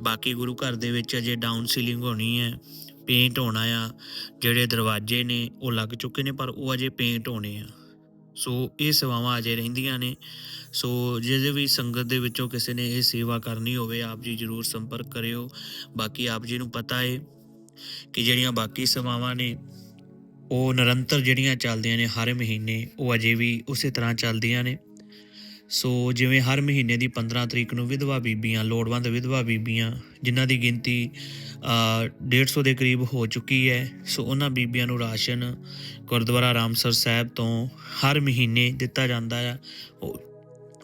ਬਾਕੀ ਗੁਰੂ ਘਰ ਦੇ ਵਿੱਚ ਅਜੇ ਡਾਊਨ ਸੀਲਿੰਗ ਹੋਣੀ ਹੈ ਪੇਂਟ ਹੋਣਾ ਆ, ਜਿਹੜੇ ਦਰਵਾਜ਼ੇ ਨੇ ਉਹ ਲੱਗ ਚੁੱਕੇ ਨੇ, ਪਰ ਉਹ ਅਜੇ ਪੇਂਟ ਹੋਣੇ ਆ। ਸੋ ਇਹ ਸੇਵਾਵਾਂ ਅਜੇ ਰਹਿੰਦੀਆਂ ਨੇ, ਸੋ ਜਿਹਦੇ ਵੀ ਸੰਗਤ ਦੇ ਵਿੱਚੋਂ ਕਿਸੇ ਨੇ ਇਹ ਸੇਵਾ ਕਰਨੀ ਹੋਵੇ, ਆਪ ਜੀ ਜਰੂਰ ਸੰਪਰਕ ਕਰਿਓ। ਬਾਕੀ ਆਪ ਜੀ ਨੂੰ ਪਤਾ ਹੈ ਕਿ ਜਿਹੜੀਆਂ ਬਾਕੀ ਸੇਵਾਵਾਂ ਨੇ ਉਹ ਨਿਰੰਤਰ ਜਿਹੜੀਆਂ ਚੱਲਦੀਆਂ ਨੇ ਹਰ ਮਹੀਨੇ ਉਹ ਅਜੇ ਵੀ ਉਸੇ ਤਰ੍ਹਾਂ ਚੱਲਦੀਆਂ ਨੇ। ਸੋ ਜਿਵੇਂ ਹਰ ਮਹੀਨੇ ਦੀ 15 ਤਰੀਕ ਨੂੰ ਵਿਧਵਾ ਬੀਬੀਆਂ ਲੋੜਵੰਦ ਵਿਧਵਾ ਬੀਬੀਆਂ ਜਿਨ੍ਹਾਂ ਦੀ ਗਿਣਤੀ ਅ, 150 ਦੇ ਕਰੀਬ ਹੋ ਚੁੱਕੀ ਹੈ ਸੋ ਉਹਨਾਂ ਬੀਬੀਆਂ ਨੂੰ ਰਾਸ਼ਨ ਗੁਰਦੁਆਰਾ ਰਾਮਸਰ ਸਾਹਿਬ ਤੋਂ ਹਰ ਮਹੀਨੇ ਦਿੱਤਾ ਜਾਂਦਾ ਆ। ਉਹ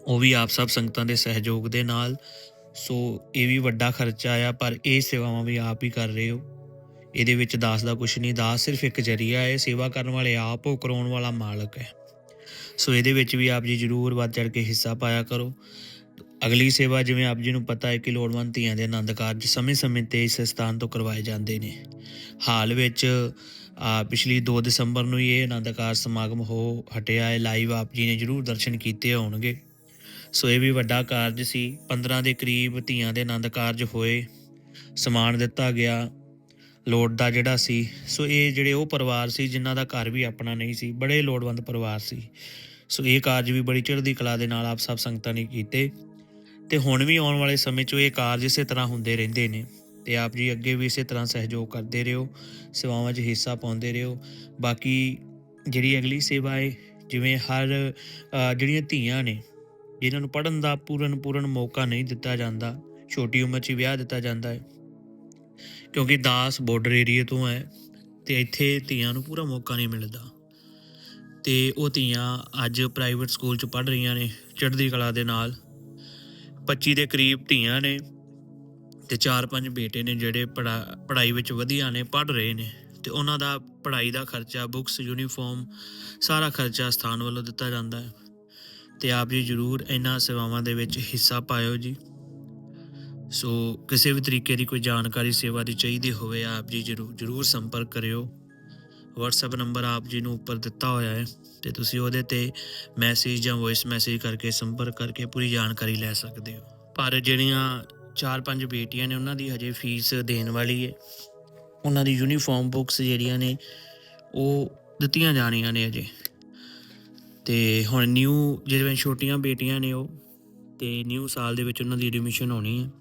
ਉਹ ਵੀ ਆਪ ਸਭ ਸੰਗਤਾਂ ਦੇ ਸਹਿਯੋਗ ਦੇ ਨਾਲ। ਸੋ ਇਹ ਵੀ ਵੱਡਾ ਖਰਚਾ ਆ ਪਰ ਇਹ ਸੇਵਾਵਾਂ ਵੀ ਆਪ ਹੀ ਕਰ ਰਹੇ ਹੋ। ਇਹਦੇ ਵਿੱਚ ਦਾਸ ਦਾ ਕੁਝ ਨਹੀਂ, ਦਾਸ ਸਿਰਫ ਇੱਕ ਜਰੀਆ ਹੈ, ਸੇਵਾ ਕਰਨ ਵਾਲੇ ਆਪ, ਉਹ ਕਰਾਉਣ ਵਾਲਾ ਮਾਲਕ ਹੈ। ਸੋ ਇਹਦੇ ਵਿੱਚ ਵੀ ਆਪ ਜੀ ਜਰੂਰ ਵੱਧ ਚੜ ਕੇ ਹਿੱਸਾ ਪਾਇਆ ਕਰੋ। ਅਗਲੀ ਸੇਵਾ ਜਿਵੇਂ ਆਪ ਜੀ ਨੂੰ ਪਤਾ ਹੈ ਕਿ ਲੋੜਵੰਦ ਧੀਆਂ ਦੇ ਆਨੰਦ ਕਾਰਜ ਸਮੇਂ-ਸਮੇਂ ਤੇ ਇਸ ਸਥਾਨ ਤੋਂ ਕਰਵਾਏ ਜਾਂਦੇ ਨੇ। ਹਾਲ ਵਿੱਚ ਪਿਛਲੀ 2 ਦਸੰਬਰ ਨੂੰ ਹੀ ਇਹ ਆਨੰਦ ਕਾਰਜ ਸਮਾਗਮ ਹੋ ਹਟਿਆ ਹੈ। ਲਾਈਵ ਆਪ ਜੀ ਨੇ ਜਰੂਰ ਦਰਸ਼ਨ ਕੀਤੇ ਹੋਣਗੇ। ਸੋ ਇਹ ਵੀ ਵੱਡਾ ਕਾਰਜ ਸੀ। 15 ਦੇ ਕਰੀਬ ਧੀਆਂ ਦੇ ਆਨੰਦ ਕਾਰਜ ਹੋਏ। ਸਮਾਨ ਦਿੱਤਾ ਗਿਆ। ਲੋੜ ਦਾ ਜਿਹੜਾ ਸੀ, ਸੋ ਇਹ ਜਿਹੜੇ ਉਹ ਪਰਿਵਾਰ ਸੀ, ਜਿਨ੍ਹਾਂ ਦਾ ਘਰ ਵੀ ਆਪਣਾ ਨਹੀਂ ਸੀ, ਬੜੇ ਲੋੜਵੰਦ ਪਰਿਵਾਰ ਸੀ। ਸੋ ਇਹ ਕਾਰਜ ਵੀ ਬੜੀ ਚੜ੍ਹਦੀ ਕਲਾ ਦੇ ਨਾਲ ਆਪ ਸਭ ਸੰਗਤਾਂ ਨੇ ਕੀਤੇ। ਤੇ ਹੁਣ ਵੀ ਆਉਣ ਵਾਲੇ ਸਮੇਂ 'ਚ ਇਹ ਕਾਰਜ ਇਸੇ ਤਰ੍ਹਾਂ ਹੁੰਦੇ ਰਹਿੰਦੇ ਨੇ। ਤੇ ਆਪ ਜੀ ਅੱਗੇ ਵੀ ਇਸੇ ਤਰ੍ਹਾਂ ਸਹਿਯੋਗ ਕਰਦੇ ਰਹੋ, ਸੇਵਾਵਾਂ 'ਚ ਹਿੱਸਾ ਪਾਉਂਦੇ ਰਹੋ। ਬਾਕੀ ਜਿਹੜੀ ਅਗਲੀ ਸੇਵਾ ਹੈ ਜਿਵੇਂ ਹਰ ਜਿਹੜੀਆਂ ਧੀਆਂ ਨੇ, ਜਿਨ੍ਹਾਂ ਨੂੰ ਪੜਨ ਦਾ ਪੂਰਨ ਪੂਰਨ ਮੌਕਾ ਨਹੀਂ ਦਿੱਤਾ ਜਾਂਦਾ, ਛੋਟੀ ਉਮਰ 'ਚ ਹੀ ਵਿਆਹ ਦਿੱਤਾ ਜਾਂਦਾ ਹੈ ਕਿਉਂਕਿ ਦਾਸ ਬਾਰਡਰ ਏਰੀਆ ਤੋਂ ਹੈ ਤੇ ਇੱਥੇ ਧੀਆਂ ਨੂੰ ਪੂਰਾ ਮੌਕਾ ਨਹੀਂ ਮਿਲਦਾ। ਤੇ ਉਹ ਧੀਆਂ ਅੱਜ ਪ੍ਰਾਈਵੇਟ ਸਕੂਲ 'ਚ ਪੜ ਰਹੀਆਂ ਨੇ ਚੜ੍ਹਦੀ ਕਲਾ ਦੇ ਨਾਲ। 25 ਦੇ ਕਰੀਬ ਧੀਆਂ ਨੇ ਤੇ 4-5 ਬੇਟੇ ਨੇ ਜਿਹੜੇ ਪੜ੍ਹਾ- ਪੜ੍ਹਾਈ ਵਿੱਚ ਵਧੀਆ ਨੇ ਪੜ ਰਹੇ ਨੇ। ਤੇ ਉਹਨਾਂ ਦਾ ਪੜ੍ਹਾਈ ਦਾ ਖਰਚਾ ਬੁੱਕਸ ਯੂਨੀਫਾਰਮ ਸਾਰਾ ਖਰਚਾ ਸਥਾਨ ਵੱਲੋਂ ਦਿੱਤਾ ਜਾਂਦਾ ਹੈ। ਤੇ ਆਪ ਜੀ ਜਰੂਰ ਇਹਨਾਂ ਸੇਵਾਵਾਂ ਦੇ ਵਿੱਚ ਹਿੱਸਾ ਪਾਇਓ ਜੀ। ਸੋ ਕਿਸੇ ਵੀ ਤਰੀਕੇ ਦੀ ਕੋਈ ਜਾਣਕਾਰੀ, ਸੇਵਾ ਦੀ ਚਾਹੀਦੀ ਹੋਵੇ, ਆਪ ਜੀ ਜਰੂਰ ਜਰੂਰ ਸੰਪਰਕ ਕਰਿਓ। WhatsApp ਨੰਬਰ ਆਪ ਜੀ ਨੂੰ ਉੱਪਰ ਦਿੱਤਾ ਹੋਇਆ ਹੈ ਤੇ ਤੁਸੀਂ ਉਹਦੇ ਤੇ ਮੈਸੇਜ ਜਾਂ ਵੌਇਸ ਮੈਸੇਜ ਕਰਕੇ ਸੰਪਰਕ ਕਰਕੇ ਪੂਰੀ ਜਾਣਕਾਰੀ ਲੈ ਸਕਦੇ ਹੋ। ਪਰ ਜਿਹੜੀਆਂ 4-5 ਬੇਟੀਆਂ ਨੇ, ਉਹਨਾਂ ਦੀ ਹਜੇ ਫੀਸ ਦੇਣ ਵਾਲੀ ਹੈ। ਉਹਨਾਂ ਦੀ ਯੂਨੀਫਾਰਮ ਬੁੱਕਸ ਜਿਹੜੀਆਂ ਨੇ, ਉਹ ਦਿੱਤੀਆਂ ਜਾਣੀਆਂ ਨੇ ਅਜੇ ਤੇ ਹੁਣ ਨਿਊ ਜਿਵੇਂ ਛੋਟੀਆਂ ਬੇਟੀਆਂ ਨੇ ਉਹ, ਤੇ ਨਿਊ ਸਾਲ ਦੇ ਵਿੱਚ ਉਹਨਾਂ ਦੀ ਐਡਮਿਸ਼ਨ ਹੋਣੀ ਹੈ।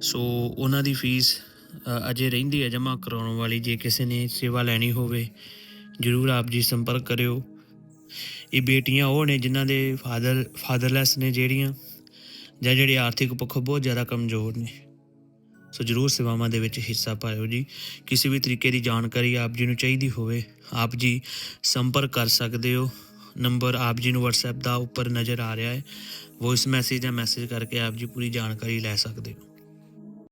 ਸੋ ਉਹਨਾਂ ਦੀ ਫੀਸ ਅਜੇ ਰਹਿੰਦੀ ਹੈ ਜਮ੍ਹਾਂ ਕਰਾਉਣ ਵਾਲੀ। ਜੇ ਕਿਸੇ ਨੇ ਸੇਵਾ ਲੈਣੀ ਹੋਵੇ, ਜਰੂਰ ਆਪ ਜੀ ਸੰਪਰਕ ਕਰਿਓ। ਇਹ ਬੇਟੀਆਂ ਉਹ ਨੇ ਜਿਨ੍ਹਾਂ ਦੇ ਫਾਦਰ ਫਾਦਰਲੈਸ ਨੇ ਜਿਹੜੀਆਂ, ਜਾਂ ਜਿਹੜੇ ਆਰਥਿਕ ਪੱਖੋਂ ਬਹੁਤ ਜ਼ਿਆਦਾ ਕਮਜ਼ੋਰ ਨੇ। ਸੋ ਜਰੂਰ ਸੇਵਾਵਾਂ ਦੇ ਵਿੱਚ ਹਿੱਸਾ ਪਾਇਓ ਜੀ। ਕਿਸੇ ਵੀ ਤਰੀਕੇ ਦੀ ਜਾਣਕਾਰੀ ਆਪ ਜੀ ਨੂੰ ਚਾਹੀਦੀ ਹੋਵੇ, ਆਪ ਜੀ ਸੰਪਰਕ ਕਰ ਸਕਦੇ ਹੋ। ਨੰਬਰ ਆਪ ਜੀ ਨੂੰ WhatsApp ਦਾ ਉੱਪਰ ਨਜ਼ਰ ਆ ਰਿਹਾ ਹੈ। ਵੌਇਸ ਮੈਸੇਜ ਜਾਂ ਮੈਸੇਜ ਕਰਕੇ ਆਪ ਜੀ ਪੂਰੀ ਜਾਣਕਾਰੀ ਲੈ ਸਕਦੇ ਹੋ।